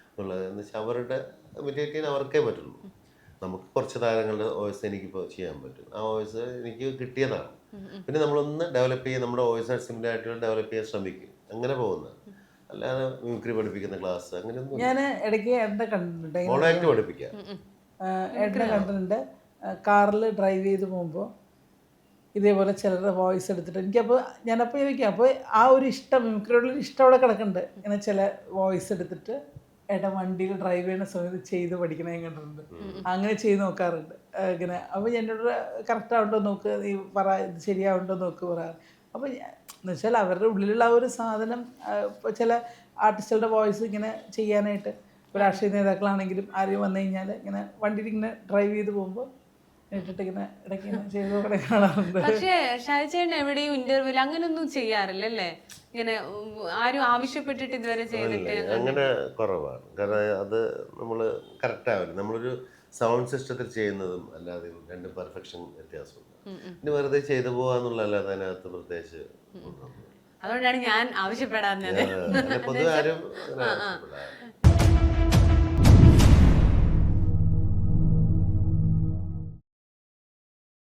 എന്നുള്ളത് എന്ന് വെച്ചാൽ അവരുടെ ഇമിറ്റേറ്റ് ചെയ്യാൻ അവർക്കേ പറ്റുള്ളൂ. നമുക്ക് കുറച്ച് താരങ്ങളുടെ വോയിസ് എനിക്കിപ്പോൾ ചെയ്യാൻ പറ്റും. ആ വോയിസ് എനിക്ക് കിട്ടിയതാണ്. പിന്നെ നമ്മളൊന്ന് ഡെവലപ്പ് ചെയ്യാൻ നമ്മുടെ വോയിസ് സിമിലർ ആയിട്ട് ഡെവലപ്പ് ചെയ്യാൻ ശ്രമിക്കും. അങ്ങനെ പോകുന്നത്. അല്ലാതെ മിമിക്രി പഠിപ്പിക്കുന്ന ക്ലാസ് അങ്ങനെയൊന്നും
ഞാൻ ഇടയ്ക്ക് കണ്ടിട്ടുണ്ട്?
പഠിപ്പിക്കാം.
ഏട്ടനെ കണ്ടിട്ടുണ്ട്. കാറിൽ ഡ്രൈവ് ചെയ്ത് പോകുമ്പോൾ ഇതേപോലെ ചിലരുടെ വോയിസ് എടുത്തിട്ട് എനിക്കപ്പോൾ ഞാനപ്പോൾ ചോദിക്കാം. അപ്പോൾ ആ ഒരു ഇഷ്ടം മിമിക്രിയോടുള്ള ഇഷ്ടം അവിടെ കിടക്കുന്നുണ്ട് ഇങ്ങനെ ചില വോയിസ് എടുത്തിട്ട് ഏട്ടൻ വണ്ടിയിൽ ഡ്രൈവ് ചെയ്യുന്ന സമയത്ത് ചെയ്ത് പഠിക്കണേ കണ്ടിട്ടുണ്ട്. അങ്ങനെ ചെയ്ത് നോക്കാറുണ്ട്. ഇങ്ങനെ. അപ്പോൾ എന്നോട് കറക്റ്റ് ആവുണ്ടോ നോക്ക് നീ പറ ഇത് ശരിയാവുണ്ടോ നോക്ക് പറയാറ്. അപ്പോൾ എന്ന് വെച്ചാൽ അവരുടെ ഉള്ളിലുള്ള ആ ഒരു സാധനം ഇപ്പോൾ ചില ആർട്ടിസ്റ്റുകളുടെ വോയിസ് ഇങ്ങനെ ചെയ്യാനായിട്ട് ഇപ്പോൾ രാഷ്ട്രീയ നേതാക്കളാണെങ്കിലും ആരെയും വന്നു കഴിഞ്ഞാൽ ഇങ്ങനെ വണ്ടിയിൽ ഇങ്ങനെ ഡ്രൈവ് ചെയ്ത് പോകുമ്പോൾ ഇട്ടിട്ട് ഇങ്ങനെ ഇടയ്ക്ക് ചെയ്തു നോക്കണേ കാണാറുണ്ട്.
പക്ഷേ ഷാജേട്ടൻ എവിടെയും ഇന്റർവ്യൂൽ അങ്ങനെയൊന്നും ചെയ്യാറില്ല അല്ലേ ഇങ്ങനെ ആരും ആവശ്യപ്പെട്ടിട്ട് ഇതുവരെ ചെയ്തിട്ട്
അങ്ങനെ കുറവാണ്. കാരണം അത് നമ്മൾ കറക്റ്റ് ആവില്ല. നമ്മളൊരു സൗണ്ട് സിസ്റ്റത്തിൽ ചെയ്യുന്നതും അല്ലാതെ രണ്ട് പെർഫെക്ഷൻ വ്യത്യാസമുണ്ട്. പിന്നെ വെറുതെ ചെയ്തു പോവാന്നുള്ള അല്ലാതെ അതിനകത്ത് പ്രത്യേകിച്ച്
അതുകൊണ്ടാണ് ഞാൻ
ആവശ്യപ്പെടാൻ പൊതുവെ ആരും.